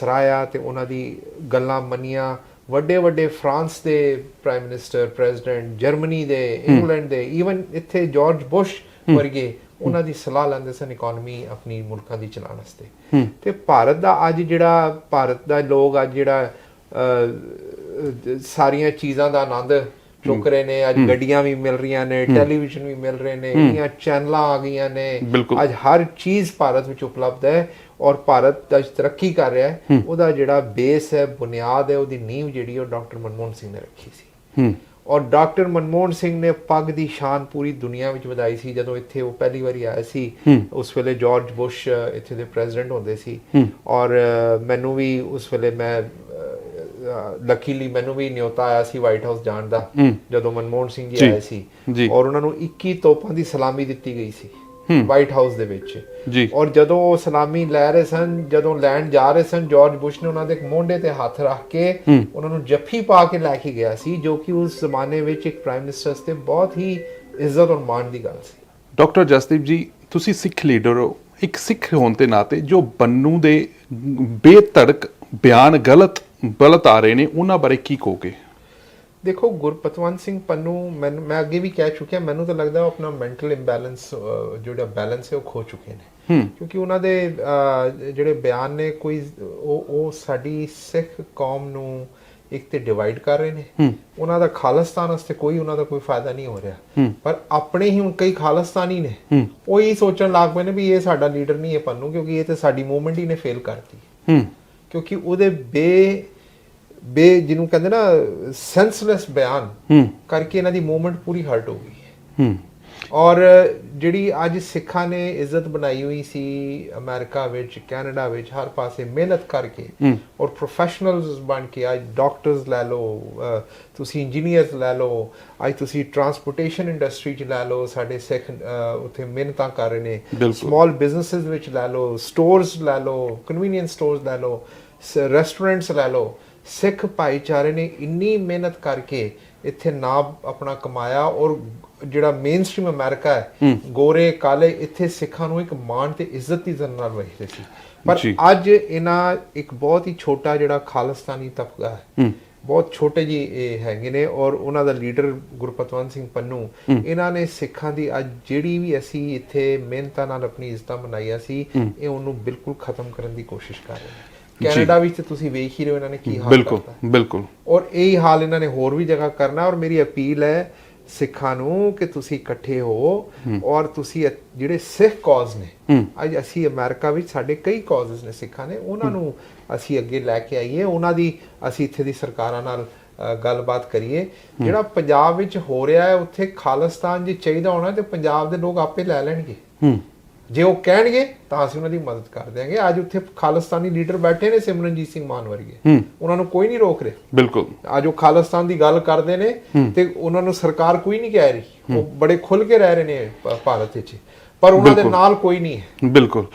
ਸਰਾਇਆ ਤੇ ਉਹਨਾਂ ਦੀ ਗੱਲਾਂ ਮੰਨੀਆਂ। ਵੱਡੇ ਵੱਡੇ ਫਰਾਂਸ ਦੇ ਪ੍ਰਾਈਮ ਮਿਨਿਸਟਰ ਪ੍ਰੈਜ਼ੀਡੈਂਟ ਜਰਮਨੀ ਦੇ ਇੰਗਲੈਂਡ ਦੇ ਈਵਨ ਇੱਥੇ ਜਾਰਜ ਬੁਸ਼ ਵਰਗੇ ਉਹਨਾਂ ਦੀ ਸਲਾਹ ਲੈਂਦੇ ਸਨ ਇਕਨੋਮੀ ਆਪਣੀ ਮੁਲਕਾਂ ਦੀ ਚਲਾਉਣ ਵਾਸਤੇ। ਤੇ ਭਾਰਤ ਦਾ ਅੱਜ ਜਿਹੜਾ ਭਾਰਤ ਦਾ ਲੋਕ ਅੱਜ ਜਿਹੜਾ ਸਾਰੀਆਂ ਚੀਜ਼ਾਂ ਦਾ ਆਨੰਦ ਚੁੱਕ ਰਹੇ ਨੇ। ਅੱਜ ਗੱਡੀਆਂ ਵੀ ਮਿਲ ਰਹੀਆਂ ਨੇ ਟੈਲੀਵਿਜ਼ਨ ਵੀ ਮਿਲ ਰਹੇ ਨੇ ਇੰਨੀਆਂ ਚੈਨਲਾਂ ਆ ਗਈਆਂ ਨੇ। ਅੱਜ ਹਰ ਚੀਜ਼ ਭਾਰਤ ਵਿੱਚ ਉਪਲਬਧ ਹੈ ਔਰ ਭਾਰਤ ਅੱਜ ਤਰੱਕੀ ਕਰ ਰਿਹਾ ਹੈ। ਉਹਦਾ ਜਿਹੜਾ ਬੇਸ ਹੈ ਬੁਨਿਆਦ ਹੈ ਉਹਦੀ ਨੀਂਹ ਜਿਹੜੀ ਉਹ ਡਾਕਟਰ ਮਨਮੋਹਨ ਸਿੰਘ ਨੇ ਰੱਖੀ ਸੀ। ਹੂੰ। ਔਰ ਡਾਕਟਰ ਮਨਮੋਹਨ ਸਿੰਘ ਨੇ ਪੱਗ ਦੀ ਸ਼ਾਨ ਪੂਰੀ ਦੁਨੀਆ ਵਿੱਚ ਵਧਾਈ ਸੀ। ਜਦੋਂ ਇੱਥੇ ਉਹ ਪਹਿਲੀ ਵਾਰੀ ਆਏ ਸੀ ਉਸ ਵੇਲੇ ਜਾਰਜ ਬੁਸ਼ ਇੱਥੇ ਦੇ ਪ੍ਰੈਜ਼ੀਡੈਂਟ ਹੁੰਦੇ ਸੀ। ਔਰ ਮੈਨੂੰ ਵੀ ਉਸ ਵੇਲੇ ਮੈਂ ਲੱਕੀਲੀ ਮੈਨੂੰ ਵੀ ਨਿਯੋਤਾ ਆਇਆ ਸੀ ਵਾਈਟ ਹਾਊਸ ਜਾਣ ਦਾ ਜਦੋਂ ਮਨਮੋਹਨ ਸਿੰਘ ਜੀ ਆਏ ਸੀ। ਔਰ ਉਹਨਾਂ ਨੂੰ 21 ਤੋਪਾਂ ਦੀ ਸਲਾਮੀ ਦਿੱਤੀ ਗਈ ਸੀ। ਵਾਈਟ ਹਾਊਸ ਦੇ ਵਿੱਚ। ਜੀ। ਔਰ ਜਦੋਂ ਉਹ ਸਲਾਮੀ ਲੈ ਰਹੇ ਸਨ ਜਦੋਂ ਲੈਣ ਜਾ ਰਹੇ ਸਨ ਜਾਰਜ ਬੁਸ਼ ਨੇ ਉਹਨਾਂ ਦੇ ਮੋਢੇ ਤੇ ਹੱਥ ਰੱਖ ਕੇ ਉਹਨਾਂ ਨੂੰ ਜੱਫੀ ਪਾ ਕੇ ਲੈ ਕੇ ਗਿਆ ਸੀ ਜੋ ਕਿ ਉਸ ਜ਼ਮਾਨੇ ਵਿੱਚ ਇੱਕ ਪ੍ਰਾਈਮ ਮਿਨਿਸਟਰ ਤੇ ਬਹੁਤ ਹੀ ਇੱਜ਼ਤ ਔਰ ਮਾਣ ਦੀ ਗੱਲ ਸੀ। ਡਾਕਟਰ ਜਸਦੀਪ ਜੀ ਤੁਸੀਂ ਸਿੱਖ ਲੀਡਰ ਹੋ। ਇੱਕ ਸਿੱਖ ਹੋਣ ਦੇ ਨਾਤੇ ਜੋ ਬੰਨੂ ਦੇ ਬੇਤੜਕ ਬਿਆਨ ਗਲਤ ਗਲਤ ਆ ਰਹੇ ਨੇ ਉਹਨਾਂ ਬਾਰੇ ਕੀ ਕਹੋਗੇ? ਦੇਖੋ ਗੁਰਪਤਵੰਤ ਸਿੰਘ ਪੰਨੂ ਮੈਨੂੰ ਮੈਂ ਅੱਗੇ ਵੀ ਕਹਿ ਚੁੱਕਿਆ ਮੈਨੂੰ ਤਾਂ ਲੱਗਦਾ ਉਹ ਆਪਣਾ ਮੈਂਟਲ ਇੰਬੈਲੈਂਸ ਜਿਹੜਾ ਬੈਲੈਂਸ ਹੈ ਉਹ ਖੋ ਚੁੱਕੇ ਨੇ। ਕਿਉਂਕਿ ਉਹਨਾਂ ਦੇ ਜਿਹੜੇ ਬਿਆਨ ਨੇ ਕੋਈ ਉਹ ਉਹ ਸਾਡੀ ਸਿੱਖ ਕੌਮ ਨੂੰ ਇੱਕ ਤੇ ਡਿਵਾਈਡ ਕਰ ਰਹੇ ਨੇ। ਉਹਨਾਂ ਦਾ ਖਾਲਿਸਤਾਨ ਵਾਸਤੇ ਕੋਈ ਉਹਨਾਂ ਦਾ ਕੋਈ ਫਾਇਦਾ ਨਹੀਂ ਹੋ ਰਿਹਾ। ਪਰ ਆਪਣੇ ਹੀ ਹੁਣ ਕਈ ਖਾਲਿਸਤਾਨੀ ਨੇ। ਉਹ ਹੀ ਸੋਚਣ ਲੱਗ ਪਏ ਨੇ ਵੀ ਇਹ ਸਾਡਾ ਲੀਡਰ ਨਹੀਂ ਹੈ ਪੰਨੂ ਕਿਉਂਕਿ ਇਹ ਤੇ ਸਾਡੀ ਮੂਵਮੈਂਟ ਹੀ ਨੇ ਫੇਲ ਕਰਤੀ। ਕਿਉਂਕਿ ਉਹਦੇ ਬੇ ਬੇ ਜਿਹਨੂੰ ਕਹਿੰਦੇ ਨਾ ਸੈਂਸਲੈਸ ਬਿਆਨ ਕਰਕੇ ਇਹਨਾਂ ਦੀ ਮੂਵਮੈਂਟ ਪੂਰੀ ਹਰਟ ਹੋ ਗਈ ਹੈ। ਔਰ ਜਿਹੜੀ ਅੱਜ ਸਿੱਖਾਂ ਨੇ ਇੱਜ਼ਤ ਬਣਾਈ ਹੋਈ ਸੀ ਅਮਰੀਕਾ ਵਿੱਚ ਕੈਨੇਡਾ ਵਿੱਚ ਹਰ ਪਾਸੇ ਮਿਹਨਤ ਕਰਕੇ ਔਰ ਪ੍ਰੋਫੈਸ਼ਨਲਸ ਬਣ ਕੇ ਅੱਜ ਡਾਕਟਰਸ ਲੈ ਲਓ ਤੁਸੀਂ ਇੰਜੀਨੀਅਰਸ ਲੈ ਲਓ ਅੱਜ ਤੁਸੀਂ ਟਰਾਂਸਪੋਰਟੇਸ਼ਨ ਇੰਡਸਟਰੀ 'ਚ ਲੈ ਲਓ ਸਾਡੇ ਸਿੱਖ ਉੱਥੇ ਮਿਹਨਤਾਂ ਕਰ ਰਹੇ ਨੇ। ਸਮਾਲ ਬਿਜ਼ਨੈਸਸ ਵਿੱਚ ਲੈ ਲਓ ਸਟੋਰਸ ਲੈ ਲਓ ਕਨਵੀਨੀਅੰਸ ਸਟੋਰਸ ਲੈ ਲਓ ਰੈਸਟੋਰੈਂਟਸ ਲੈ ਲਓ। ਸਿੱਖ ਭਾਈਚਾਰੇ ਨੇ ਇੰਨੀ ਮਿਹਨਤ ਕਰਕੇ ਇੱਥੇ ਨਾਮ ਆਪਣਾ ਕਮਾਇਆ ਔਰ ਜਿਹੜਾ ਮੇਨਸਟ੍ਰੀਮ ਅਮਰੀਕਾ ਹੈ ਗੋਰੇ ਕਾਲੇ ਇੱਥੇ ਸਿੱਖਾਂ ਨੂੰ ਇੱਕ ਮਾਣ ਤੇ ਇੱਜ਼ਤ ਦੀ ਜ਼ਨ ਨਾਲ ਵੇਖਦੇ ਸੀ। ਪਰ। ਅੱਜ ਇਹਨਾਂ ਇੱਕ ਬਹੁਤ ਹੀ ਛੋਟਾ ਜਿਹੜਾ ਖਾਲਿਸਤਾਨੀ ਤਬਕਾ ਹੈ ਬਹੁਤ ਛੋਟੇ ਜੀ ਇਹ ਹੈਗੇ ਨੇ ਔਰ ਉਹਨਾਂ ਦਾ ਲੀਡਰ ਗੁਰਪਤਵੰਤ ਸਿੰਘ ਪੰਨੂ ਇਹਨਾਂ ਨੇ ਸਿੱਖਾਂ ਦੀ ਅੱਜ ਜਿਹੜੀ ਵੀ ਅਸੀਂ ਇੱਥੇ ਮਿਹਨਤਾਂ ਨਾਲ ਆਪਣੀ ਇੱਜ਼ਤਾਂ ਬਣਾਈਆਂ ਸੀ ਇਹ ਉਹਨੂੰ ਬਿਲਕੁਲ ਖਤਮ ਕਰਨ ਦੀ ਕੋਸ਼ਿਸ਼ ਕਰ ਰਹੇ ਨੇ। ਕੈਨੇਡਾ ਵਿੱਚ ਤੁਸੀਂ ਵੇਖ ਹੀ ਰਹੇ ਹੋ ਇਹਨਾਂ ਨੇ ਕੀ ਹਾਲ ਬਿਲਕੁਲ ਬਿਲਕੁਲ। ਔਰ ਇਹ ਹਾਲ ਇਹਨਾਂ ਨੇ ਹੋਰ ਵੀ ਜਗ੍ਹਾ ਕਰਨਾ ਔਰ ਮੇਰੀ ਅਪੀਲ ਹੈ ਸਿੱਖਾਂ ਨੂੰ ਕਿ ਤੁਸੀਂ ਇਕੱਠੇ ਹੋ ਔਰ ਤੁਸੀਂ ਜਿਹੜੇ ਸਿੱਖ ਕਾਜ਼ ਨੇ ਅੱਜ ਅਸੀਂ ਅਮਰੀਕਾ ਵਿੱਚ ਸਾਡੇ ਕਈ ਕਾਜ਼ਸ ਨੇ ਸਿੱਖਾਂ ਨੇ ਉਹਨਾਂ ਨੂੰ ਅਸੀਂ ਅੱਗੇ ਲੈ ਕੇ ਆਈਏ ਉਹਨਾਂ ਦੀ ਅਸੀਂ ਇੱਥੇ ਦੀ ਸਰਕਾਰਾਂ ਨਾਲ ਗੱਲਬਾਤ ਕਰੀਏ। ਜਿਹੜਾ ਪੰਜਾਬ ਵਿੱਚ ਹੋ ਰਿਹਾ ਹੈ ਉੱਥੇ ਖਾਲਿਸਤਾਨ ਜੇ ਚਾਹੀਦਾ ਹੋਣਾ ਤੇ ਪੰਜਾਬ ਦੇ ਲੋਕ ਆਪੇ ਲੈ ਲੈਣਗੇ। ਹੂੰ। ਜੇ ਉਹ ਕਹਿਣਗੇ ਤਾਂ ਅਸੀਂ ਉਹਨਾਂ ਦੀ ਮਦਦ ਕਰ ਦਿਆਂਗੇ। ਅੱਜ ਉੱਥੇ ਖਾਲਿਸਤਾਨੀ ਲੀਡਰ ਬੈਠੇ ਨੇ ਸਿਮਰਨਜੀਤ ਸਿੰਘ ਮਾਨ ਵਰਗੇ ਉਹਨਾਂ ਨੂੰ ਕੋਈ ਨਹੀਂ ਰੋਕ ਰਿਹਾ। ਬਿਲਕੁਲ। ਅੱਜ ਉਹ ਖਾਲਿਸਤਾਨ ਦੀ ਗੱਲ ਕਰਦੇ ਨੇ ਤੇ ਉਹਨਾਂ ਨੂੰ ਸਰਕਾਰ ਕੋਈ ਨਹੀਂ ਕਹਿ ਰਹੀ। ਉਹ ਬੜੇ ਖੁੱਲ ਕੇ ਰਹਿ ਰਹੇ ਨੇ ਭਾਰਤ ਵਿੱਚ। ਪਰ ਉਹਨਾਂ ਦੇ ਨਾਲ ਕੋਈ ਨਹੀਂ ਹੈ। ਬਿਲਕੁਲ।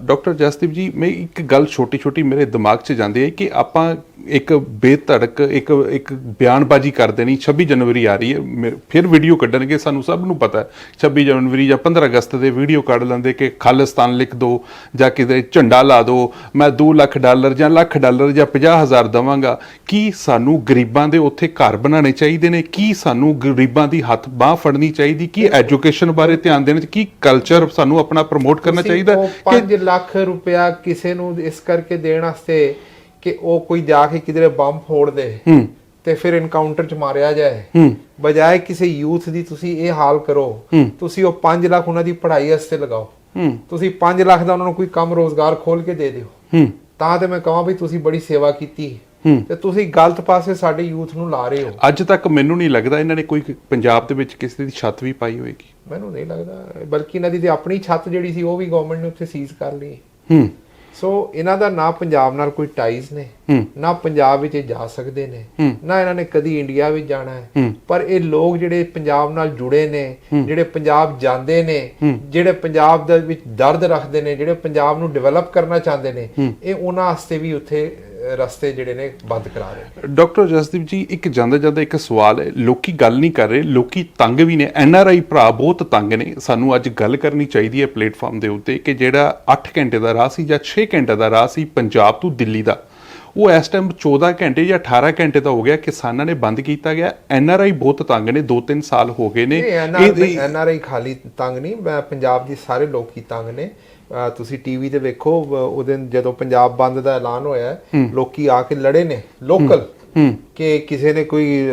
ਡਾਕਟਰ ਜਸਦੀਪ ਜੀ ਮੈਂ ਇੱਕ ਗੱਲ ਛੋਟੀ ਛੋਟੀ ਮੇਰੇ ਦਿਮਾਗ 'ਚ ਜਾਂਦੀ ਹੈ ਕਿ ਆਪਾਂ ਇੱਕ ਬੇਧੜਕ ਇੱਕ ਇੱਕ ਬਿਆਨਬਾਜ਼ੀ ਕਰ ਦੇਣੀ 26 ਜਨਵਰੀ ਆ ਰਹੀ ਹੈ। ਫਿਰ ਵੀਡੀਓ ਕੱਢਣਗੇ ਸਾਨੂੰ ਸਭ ਨੂੰ ਪਤਾ ਹੈ। 26 ਜਨਵਰੀ ਜਾਂ 15 ਅਗਸਤ ਦੇ ਵੀਡੀਓ ਕੱਢ ਲੈਂਦੇ ਕਿ ਖਾਲਿਸਤਾਨ ਲਿਖ ਦਿਓ ਜਾਂ ਕਿਤੇ ਝੰਡਾ ਲਾ ਦਿਓ ਮੈਂ 2 ਲੱਖ ਡਾਲਰ ਜਾਂ ਲੱਖ ਡਾਲਰ ਜਾਂ 50000 ਦਵਾਂਗਾ। ਕੀ ਸਾਨੂੰ ਗਰੀਬਾਂ ਦੇ ਉੱਥੇ ਘਰ ਬਣਾਉਣੇ ਚਾਹੀਦੇ ਨੇ? ਕੀ ਸਾਨੂੰ ਗਰੀਬਾਂ ਦੀ ਹੱਥ ਬਾਹ ਫੜਨੀ ਚਾਹੀਦੀ? ਕੀ ਐਜੂਕੇਸ਼ਨ ਬਾਰੇ ਧਿਆਨ ਦੇਣਾ ਕੀ ਕਲਚਰ ਸਾਨੂੰ ਆਪਣਾ ਪ੍ਰਮੋਟ ਕਰਨਾ ਚਾਹੀਦਾ ਕਿ 5 ਲੱਖ ਰੁਪਇਆ ਕਿਸੇ ਨੂੰ ਇਸ ਕਰਕੇ ਦੇਣ ਵਾਸਤੇ ਕਿ ਉਹ ਕੋਈ ਜਾ ਕੇ ਕਿਧਰੇ ਬੰਬ ਫੋੜ ਦੇ ਤੇ ਫਿਰ ਇਨਕਾਊਂਟਰ ਚ ਮਾਰਿਆ ਜਾਏ। ਬਜਾਏ ਕਿਸੇ ਯੂਥ ਦੀ ਤੁਸੀਂ ਇਹ ਹਾਲ ਕਰੋ ਤੁਸੀਂ ਉਹ 5 ਲੱਖ ਉਹਨਾਂ ਦੀ ਪੜ੍ਹਾਈ ਵਾਸਤੇ ਲਗਾਓ। ਤੁਸੀਂ 5 ਲੱਖ ਦਾ ਉਹਨਾਂ ਨੂੰ ਕੋਈ ਕੰਮ ਰੋਜ਼ਗਾਰ ਖੋਲ ਕੇ ਦੇ ਦਿਓ। ਤਾਂ ਤੇ ਮੈਂ ਕਹਾਂ ਵੀ ਤੁਸੀਂ ਬੜੀ ਸੇਵਾ ਕੀਤੀ। ਤੇ ਤੁਸੀਂ ਗਲਤ ਪਾਸੇ ਸਾਡੇ ਯੂਥ ਨੂੰ ਲਾ ਰਹੇ ਹੋ। ਅੱਜ ਤੱਕ ਮੈਨੂੰ ਨਹੀਂ ਲੱਗਦਾ ਇਹਨਾਂ ਨੇ ਕੋਈ ਪੰਜਾਬ ਦੇ ਵਿੱਚ ਕਿਸੇ ਦੀ ਛੱਤ ਵੀ ਪਾਈ ਹੋਏਗੀ। ਮੈਨੂੰ ਨਹੀਂ ਲੱਗਦਾ ਬਲਕਿ ਇਹਨਾਂ ਦੀ ਤੇ ਆਪਣੀ ਛੱਤ ਜਿਹੜੀ ਸੀ ਉਹ ਵੀ ਗਵਰਨਮੈਂਟ ਨੇ ਉੱਥੇ ਸੀਜ਼ ਕਰ ਲਈ। ਹੂੰ। ਸੋ ਇਹਨਾਂ ਦਾ ਨਾ ਪੰਜਾਬ ਨਾਲ ਕੋਈ ਟਾਈਜ਼ ਨੇ ਨਾ ਪੰਜਾਬ ਵਿੱਚ ਜਾ ਸਕਦੇ ਨੇ ਨਾ ਇਹਨਾਂ ਨੇ ਕਦੀ ਇੰਡੀਆ ਵਿੱਚ ਜਾਣਾ ਹੈ। ਪਰ ਇਹ ਲੋਕ ਜਿਹੜੇ ਪੰਜਾਬ ਨਾਲ ਜੁੜੇ ਨੇ ਜਿਹੜੇ ਪੰਜਾਬ ਜਾਂਦੇ ਨੇ ਜਿਹੜੇ ਪੰਜਾਬ ਦੇ ਵਿੱਚ ਦਰਦ ਰੱਖਦੇ ਨੇ ਜਿਹੜੇ ਪੰਜਾਬ ਨੂੰ ਡਿਵੈਲਪ ਕਰਨਾ ਚਾਹੁੰਦੇ ਨੇ ਇਹ ਉਹਨਾਂ ਵਾਸਤੇ ਵੀ ਉੱਥੇ ਰਸਤੇ ਜਿਹੜੇ ਨੇ ਬੰਦ ਕਰਾ ਰਹੇ ਡਾਕਟਰ ਜਸਦੀਪ ਜੀ ਇੱਕ ਜਾਂਦਾ ਜਾਂਦਾ ਇੱਕ ਸਵਾਲ ਹੈ ਲੋਕੀ ਗੱਲ ਨਹੀਂ ਕਰ ਰਹੇ ਲੋਕੀ ਤੰਗ ਵੀ ਨੇ ਐਨ ਆਰ ਆਈ ਭਰਾ ਬਹੁਤ ਤੰਗ ਨੇ। ਸਾਨੂੰ ਅੱਜ ਗੱਲ ਕਰਨੀ ਚਾਹੀਦੀ ਹੈ ਪਲੇਟਫਾਰਮ ਦੇ ਉੱਤੇ ਕਿ ਜਿਹੜਾ 8 ਘੰਟੇ ਦਾ ਰਾਹ ਸੀ ਜਾਂ 6 ਘੰਟੇ ਦਾ ਰਾਹ ਸੀ ਪੰਜਾਬ ਤੋਂ ਦਿੱਲੀ ਦਾ ਉਹ ਇਸ ਟਾਈਮ 14 ਘੰਟੇ ਜਾਂ 18 ਘੰਟੇ ਦਾ ਹੋ ਗਿਆ ਕਿਸਾਨਾਂ ਨੇ ਬੰਦ ਕੀਤਾ ਗਿਆ। ਐਨ ਆਰ ਆਈ ਬਹੁਤ ਤੰਗ ਨੇ 2-3 ਸਾਲ ਹੋ ਗਏ ਨੇ। ਇਹ ਐਨਆਰਆਈ ਖਾਲੀ ਤੰਗ ਨਹੀਂ ਪੰਜਾਬ ਦੀ ਸਾਰੇ ਲੋਕ ਹੀ ਤੰਗ ਨੇ। ਤੁਸੀਂ ਟੀਵੀ ਤੇ ਵੇਖੋ ਵ- ਉਹਦੇ ਜਦੋਂ ਪੰਜਾਬ ਬੰਦ ਦਾ ਐਲਾਨ ਹੋਇਆ ਲੋਕੀ ਆ ਕੇ ਲੜੇ ਨੇ ਲੋਕਲ ਕਿ ਕਿਸੇ ਨੇ ਕੋਈ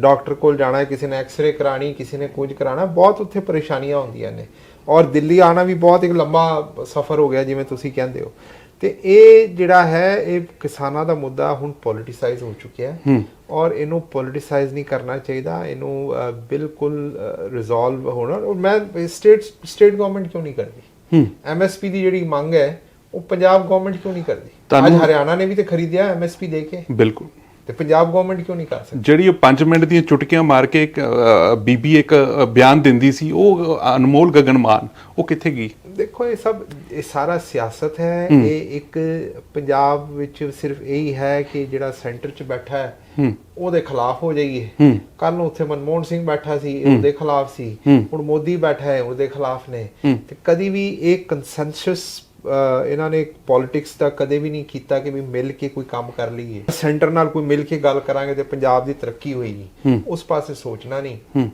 ਡਾਕਟਰ ਕੋਲ ਜਾਣਾ ਹੈ ਕਿਸੇ ਨੇ ਐਕਸ-ਰੇ ਕਰਾਣੀ ਕਿਸੇ ਨੇ ਕੁਝ ਕਰਾਣਾ ਬਹੁਤ ਉੱਥੇ ਪਰੇਸ਼ਾਨੀਆਂ ਹੁੰਦੀਆਂ ਨੇ। ਔਰ ਦਿੱਲੀ ਆਣਾ ਵੀ ਬਹੁਤ ਇੱਕ ਲੰਬਾ ਸਫ਼ਰ ਹੋ ਗਿਆ ਜਿਵੇਂ ਤੁਸੀਂ ਕਹਿੰਦੇ ਹੋ। ਤੇ ਇਹ ਜਿਹੜਾ ਹੈ ਇਹ ਕਿਸਾਨਾਂ ਦਾ ਮੁੱਦਾ ਹੁਣ ਪੋਲਿਟਿਸਾਈਜ਼ ਹੋ ਚੁੱਕਿਆ ਹੈ। ਔਰ ਇਹਨੂੰ ਪੋਲਿਟਿਸਾਈਜ਼ ਨਹੀਂ ਕਰਨਾ ਚਾਹੀਦਾ ਇਹਨੂੰ ਬਿਲਕੁਲ ਰਿਜ਼ੋਲਵ ਹੋਣਾ। ਔਰ ਮੈਂ ਸਟੇਟ ਸਟੇਟ ਗਵਰਨਮੈਂਟ ਕਿਉਂ ਨਹੀਂ ਕਰਦੀ? ਐਮਐਸਪੀ ਦੀ ਜਿਹੜੀ ਮੰਗ ਹੈ ਉਹ ਪੰਜਾਬ ਗਵਰਨਮੈਂਟ ਕਿਉਂ ਨਹੀਂ ਕਰਦੀ? ਅੱਜ ਹਰਿਆਣਾ ਨੇ ਵੀ ਤੇ ਖਰੀਦਿਆ ਐਮਐਸਪੀ ਦੇ ਕੇ। ਬਿਲਕੁਲ। ਤੇ ਪੰਜਾਬ ਗਵਰਨਮੈਂਟ ਕਿਉਂ ਨਹੀਂ ਕਰ ਸਕਦੀ? ਜਿਹੜੀ ਉਹ 5 ਮਿੰਟ ਦੀਆਂ ਚੁਟਕੀਆਂ ਮਾਰ ਕੇ ਇੱਕ ਬੀਬੀ ਇੱਕ ਬਿਆਨ ਦਿੰਦੀ ਸੀ ਉਹ ਅਨਮੋਲ ਗਗਨਮਾਨ ਉਹ ਕਿੱਥੇ ਗਈ? ਦੇਖੋ ਇਹ ਸਭ ਇਹ ਸਾਰਾ ਸਿਆਸਤ ਹੈ। ਇਹ ਇੱਕ ਪੰਜਾਬ ਵਿੱਚ ਸਿਰਫ ਇਹੀ ਹੈ ਕਿ ਜਿਹੜਾ ਸੈਂਟਰ 'ਚ ਬੈਠਾ ਹੈ ਉਹਦੇ ਖਿਲਾਫ ਹੋ ਜਾਈਏ। ਕੱਲ ਨੂੰ ਉੱਥੇ ਮਨਮੋਹਨ ਸਿੰਘ ਬੈਠਾ ਸੀ ਉਹਦੇ ਖਿਲਾਫ ਸੀ। ਹੁਣ ਮੋਦੀ ਬੈਠਾ ਹੈ ਉਹਦੇ ਖਿਲਾਫ ਨੇ। ਤੇ ਕਦੀ ਵੀ ਇਹ ਕੰਸੈਂਸਸ ਇਹਨਾਂ ਨੇ ਪੋਲਿਟਿਕਸ ਦਾ ਕਦੇ ਵੀ ਨਹੀਂ ਕੀਤਾ ਕਿ ਵੀ ਮਿਲ ਕੇ ਕੋਈ ਕੰਮ ਕਰ ਲਈਏ। ਸੈਂਟਰ ਨਾਲ ਕੋਈ ਮਿਲ ਕੇ ਗੱਲ ਕਰਾਂਗੇ ਤੇ ਪੰਜਾਬ ਦੀ ਤਰੱਕੀ ਹੋਏਗੀ। ਉਸ ਪਾਸੇ ਸੋਚਣਾ ਨਹੀਂ।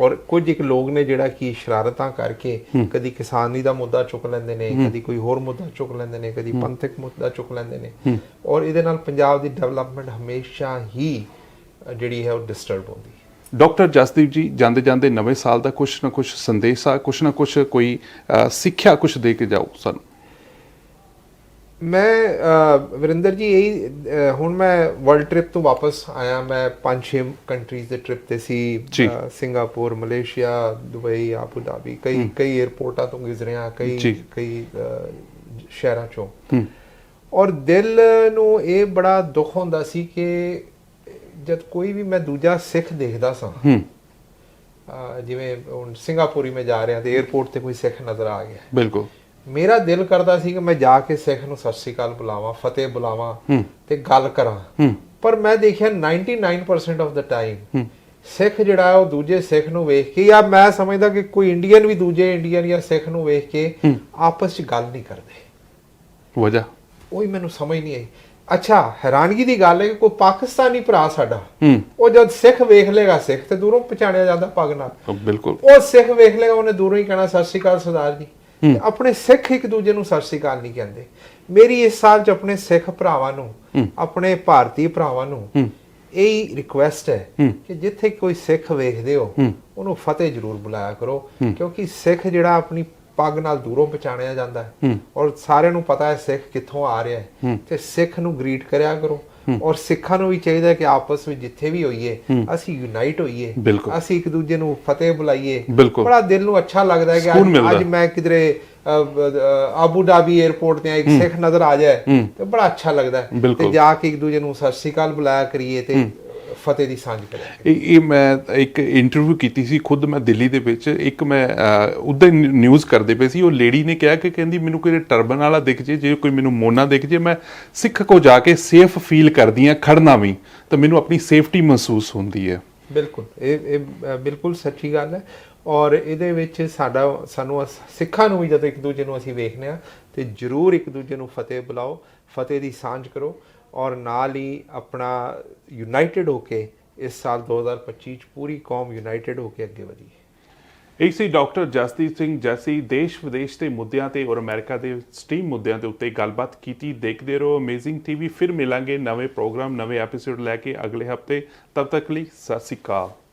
ਔਰ ਕੁਝ ਇੱਕ ਲੋਕ ਨੇ ਜਿਹੜਾ ਕਿ ਸ਼ਰਾਰਤਾਂ ਕਰਕੇ ਕਦੀ ਕਿਸਾਨੀ ਦਾ ਮੁੱਦਾ ਚੁੱਕ ਲੈਂਦੇ ਨੇ ਕਦੀ ਕੋਈ ਹੋਰ ਮੁੱਦਾ ਚੁੱਕ ਲੈਂਦੇ ਨੇ ਕਦੀ ਪੰਥਕ ਮੁੱਦਾ ਚੁੱਕ ਲੈਂਦੇ ਨੇ। ਔਰ ਇਹਦੇ ਨਾਲ ਪੰਜਾਬ ਦੀ ਡਿਵੈਲਪਮੈਂਟ ਹਮੇਸ਼ਾ ਹੀ ਜਿਹੜੀ ਹੈ ਉਹ ਡਿਸਟਰਬ ਹੁੰਦੀ। ਹੈ ਡਾਕਟਰ ਜਸਦੀਪ ਜੀ ਜਾਂਦੇ ਜਾਂਦੇ ਨਵੇਂ ਸਾਲ ਦਾ ਕੁਛ ਨਾ ਕੁਛ ਸੰਦੇਸ਼ਾ ਕੁਛ ਨਾ ਕੁਛ ਕੋਈ ਸਿੱਖਿਆ ਕੁਛ ਦੇ ਕੇ ਜਾਓ ਸਾਨੂੰ। ਮੈਂ ਵਰਿੰਦਰ ਜੀ ਇਹ ਹੁਣ ਮੈਂ ਵਰਲਡ ਟ੍ਰਿਪ ਤੋਂ ਵਾਪਸ ਆਇਆ। ਮੈਂ ਪੰਜ ਛੇ ਕੰਟਰੀਜ਼ ਦੇ ਟ੍ਰਿਪ ਤੇ ਸੀ। Singapore Malaysia Dubai Abu Dhabi ਕਈ ਕਈ 에ਅਰਪੋਰਟਾਂ ਤੋਂ ਗੁਜ਼ਰਿਆ ਕਈ। ਕਈ ਸ਼ਹਿਰਾਂ ਚੋਂ। ਔਰ ਦਿਲ ਨੂੰ ਇਹ ਬੜਾ ਦੁੱਖ ਹੁੰਦਾ ਸੀ ਕਿ ਜਦ ਕੋਈ ਵੀ ਮੈਂ ਦੂਜਾ ਸਿੱਖ ਦੇਖਦਾ ਸਾਂ ਹੂੰ। ਜਿਵੇਂ ਹੁਣ ਸਿੰਗਾਪੁਰੀ ਮੈਂ ਜਾ ਰਿਹਾ ਤੇ 에ਅਰਪੋਰਟ ਤੇ ਕੋਈ ਸਿੱਖ ਨਜ਼ਰ ਆ ਗਿਆ। ਬਿਲਕੁਲ। ਮੇਰਾ ਦਿਲ ਕਰਦਾ ਸੀ ਕਿ ਮੈਂ ਜਾ ਕੇ ਸਿੱਖ ਨੂੰ ਸਤਿ ਸ੍ਰੀ ਅਕਾਲ ਬੁਲਾਵਾਂ ਫਤਿਹ ਬੁਲਾਵਾਂ ਤੇ ਗੱਲ ਕਰਾਂ। ਪਰ ਮੈਂ ਦੇਖਿਆ 99% ਆਫ ਦਾ ਟਾਈਮ ਸਿੱਖ ਜਿਹੜਾ ਹੈ ਉਹ ਦੂਜੇ ਸਿੱਖ ਨੂੰ ਵੇਖ ਕੇ ਜਾਂ ਮੈਂ ਸਮਝਦਾ ਕਿ ਕੋਈ ਇੰਡੀਅਨ ਵੀ ਦੂਜੇ ਇੰਡੀਅਨ ਜਾਂ ਸਿੱਖ ਨੂੰ ਵੇਖ ਕੇ ਆਪਸ 'ਚ ਗੱਲ ਨਹੀਂ ਕਰਦੇ। ਵਜ੍ਹਾ? ਉਹੀ ਮੈਨੂੰ ਸਮਝ ਨਹੀਂ ਆਈ। ਅੱਛਾ ਹੈਰਾਨਗੀ ਦੀ ਗੱਲ ਹੈ ਕਿ ਕੋਈ ਪਾਕਿਸਤਾਨੀ ਭਰਾ ਸਾਡਾ ਉਹ ਜਦ ਸਿੱਖ ਵੇਖ ਲੇਗਾ ਸਿੱਖ ਤੇ ਦੂਰੋਂ ਪਛਾਣਿਆ ਜਾਂਦਾ ਪੱਗ ਨਾਲ। ਬਿਲਕੁਲ। ਉਹ ਸਿੱਖ ਵੇਖ ਲੇਗਾ ਉਹਨੇ ਦੂਰੋਂ ਹੀ ਕਹਿਣਾ ਸਤਿ ਸ਼੍ਰੀ ਅਕਾਲ ਸਰਦਾਰ ਜੀ। ਆਪਣੇ ਸਿੱਖ ਇੱਕ ਦੂਜੇ ਨੂੰ ਸਤਿ ਸ਼੍ਰੀ ਅਕਾਲ ਨਹੀਂ ਕਹਿੰਦੇ। ਮੇਰੀ ਇਸ ਸਾਲ ਚ ਆਪਣੇ ਸਿੱਖ ਭਰਾਵਾਂ ਨੂੰ ਆਪਣੇ ਭਾਰਤੀ ਭਰਾਵਾਂ ਨੂੰ ਇਹ ਰਿਕੁਐਸਟ ਹੈ ਕਿ ਜਿੱਥੇ ਕੋਈ ਸਿੱਖ ਵੇਖਦੇ ਹੋ ਉਹਨੂੰ ਫਤਿਹ ਜ਼ਰੂਰ ਬੁਲਾਇਆ ਕਰੋ। ਕਿਉਂਕਿ ਸਿੱਖ ਜਿਹੜਾ ਆਪਣੀ ਪੱਗ ਨਾਲ ਦੂਰੋਂ ਪਛਾਣਿਆ ਜਾਂਦਾ ਹੈ। ਔਰ ਸਾਰਿਆਂ ਨੂੰ ਪਤਾ ਹੈ ਸਿੱਖ ਕਿੱਥੋਂ ਆ ਰਿਹਾ ਹੈ। ਤੇ ਸਿੱਖ ਨੂੰ ਗ੍ਰੀਟ ਕਰਿਆ ਕਰੋ। ਔਰ ਸਿੱਖਾਂ ਨੂੰ ਵੀ ਚਾਹੀਦਾ ਹੈ ਕਿ ਆਪਸ ਵਿੱਚ ਜਿੱਥੇ ਵੀ ਹੋਈਏ ਅਸੀਂ ਯੂਨਾਈਟ ਹੋਈਏ। ਅਸੀਂ ਇੱਕ ਦੂਜੇ ਨੂੰ ਫਤਿਹ ਬੁਲਾਈਏ। ਬੜਾ ਦਿਲ ਨੂੰ ਅੱਛਾ ਲੱਗਦਾ ਹੈ ਕਿ ਅੱਜ- ਮੈਂ ਕਿਧਰੇ ਆਬੂ ਧਾਬੀ 에ਅਰਪੋਰਟ ਤੇ ਇੱਕ ਸਿੱਖ ਨਜ਼ਰ ਆ ਜਾਏ ਤੇ ਬੜਾ ਅੱਛਾ ਲੱਗਦਾ ਹੈ। ਤੇ ਜਾ ਕੇ ਇੱਕ ਦੂਜੇ ਨੂੰ ਸਤਿ ਸ਼੍ਰੀ ਅਕਾਲ ਬੁਲਾਇਆ ਕਰੀਏ ਤੇ ਫਤਿਹ ਦੀ ਸਾਂਝ ਕਰੀਏ ਇਹ ਮੈਂ ਇੱਕ ਇੰਟਰਵਿਊ ਕੀਤੀ ਸੀ ਖੁਦ ਮੈਂ ਦਿੱਲੀ ਦੇ ਵਿੱਚ। ਇੱਕ ਮੈਂ ਉਦੋਂ ਨਿਊਜ਼ ਕਰਦੇ ਪਏ ਸੀ। ਉਹ ਲੇਡੀ ਨੇ ਕਿਹਾ ਕਿ ਕਹਿੰਦੀ ਮੈਨੂੰ ਕੋਈ ਟਰਬਨ ਵਾਲਾ ਦਿਖ ਜੇ ਜੇ ਕੋਈ ਮੈਨੂੰ ਮੋਨਾ ਦਿਖ ਜੇ ਮੈਂ ਸਿੱਖ ਕੋ ਜਾ ਕੇ ਸੇਫ ਫੀਲ ਕਰਦੀ ਆ ਖੜਨਾ ਵੀ ਤਾਂ ਮੈਨੂੰ ਆਪਣੀ ਸੇਫਟੀ ਮਹਿਸੂਸ ਹੁੰਦੀ ਹੈ। ਬਿਲਕੁਲ। ਇਹ ਇਹ ਬਿਲਕੁਲ ਸੱਚੀ ਗੱਲ ਹੈ। ਔਰ ਇਹਦੇ ਵਿੱਚ ਸਾਡਾ ਸਾਨੂੰ ਸਿੱਖਾਂ ਨੂੰ ਵੀ ਜਦੋਂ ਇੱਕ ਦੂਜੇ ਨੂੰ ਅਸੀਂ ਵੇਖਨੇ ਆ ਤੇ ਜਰੂਰ ਇੱਕ ਦੂਜੇ ਨੂੰ ਫਤਿਹ ਬੁਲਾਓ ਫਤਿਹ ਦੀ ਸਾਂਝ ਕਰੋ। ਔਰ ਨਾਲ ਹੀ ਆਪਣਾ ਯੂਨਾਈਟਿਡ ਹੋ ਕੇ ਇਸ ਸਾਲ 2025 ਚ ਪੂਰੀ ਕੌਮ ਯੂਨਾਈਟਿਡ ਹੋ ਕੇ ਅੱਗੇ ਵਧੀਏ ਇਹ ਸੀ ਡਾਕਟਰ ਜਸਦੀਪ ਸਿੰਘ ਜੈਸੀ, ਦੇਸ਼ ਵਿਦੇਸ਼ ਦੇ ਮੁੱਦਿਆਂ ਤੇ ਔਰ ਅਮਰੀਕਾ ਦੇ ਸਟ੍ਰੀਮ ਮੁੱਦਿਆਂ ਦੇ ਉੱਤੇ ਗੱਲਬਾਤ ਕੀਤੀ। ਦੇਖਦੇ ਰਹੋ ਅਮੇਜ਼ਿੰਗ ਟੀਵੀ ਫਿਰ ਮਿਲਾਂਗੇ ਨਵੇਂ ਪ੍ਰੋਗਰਾਮ, ਨਵੇਂ ਐਪੀਸੋਡ ਲੈ ਕੇ ਅਗਲੇ ਹਫ਼ਤੇ। ਤਦ ਤੱਕ ਲਈ ਸਤਿ ਸ਼੍ਰੀ ਅਕਾਲ।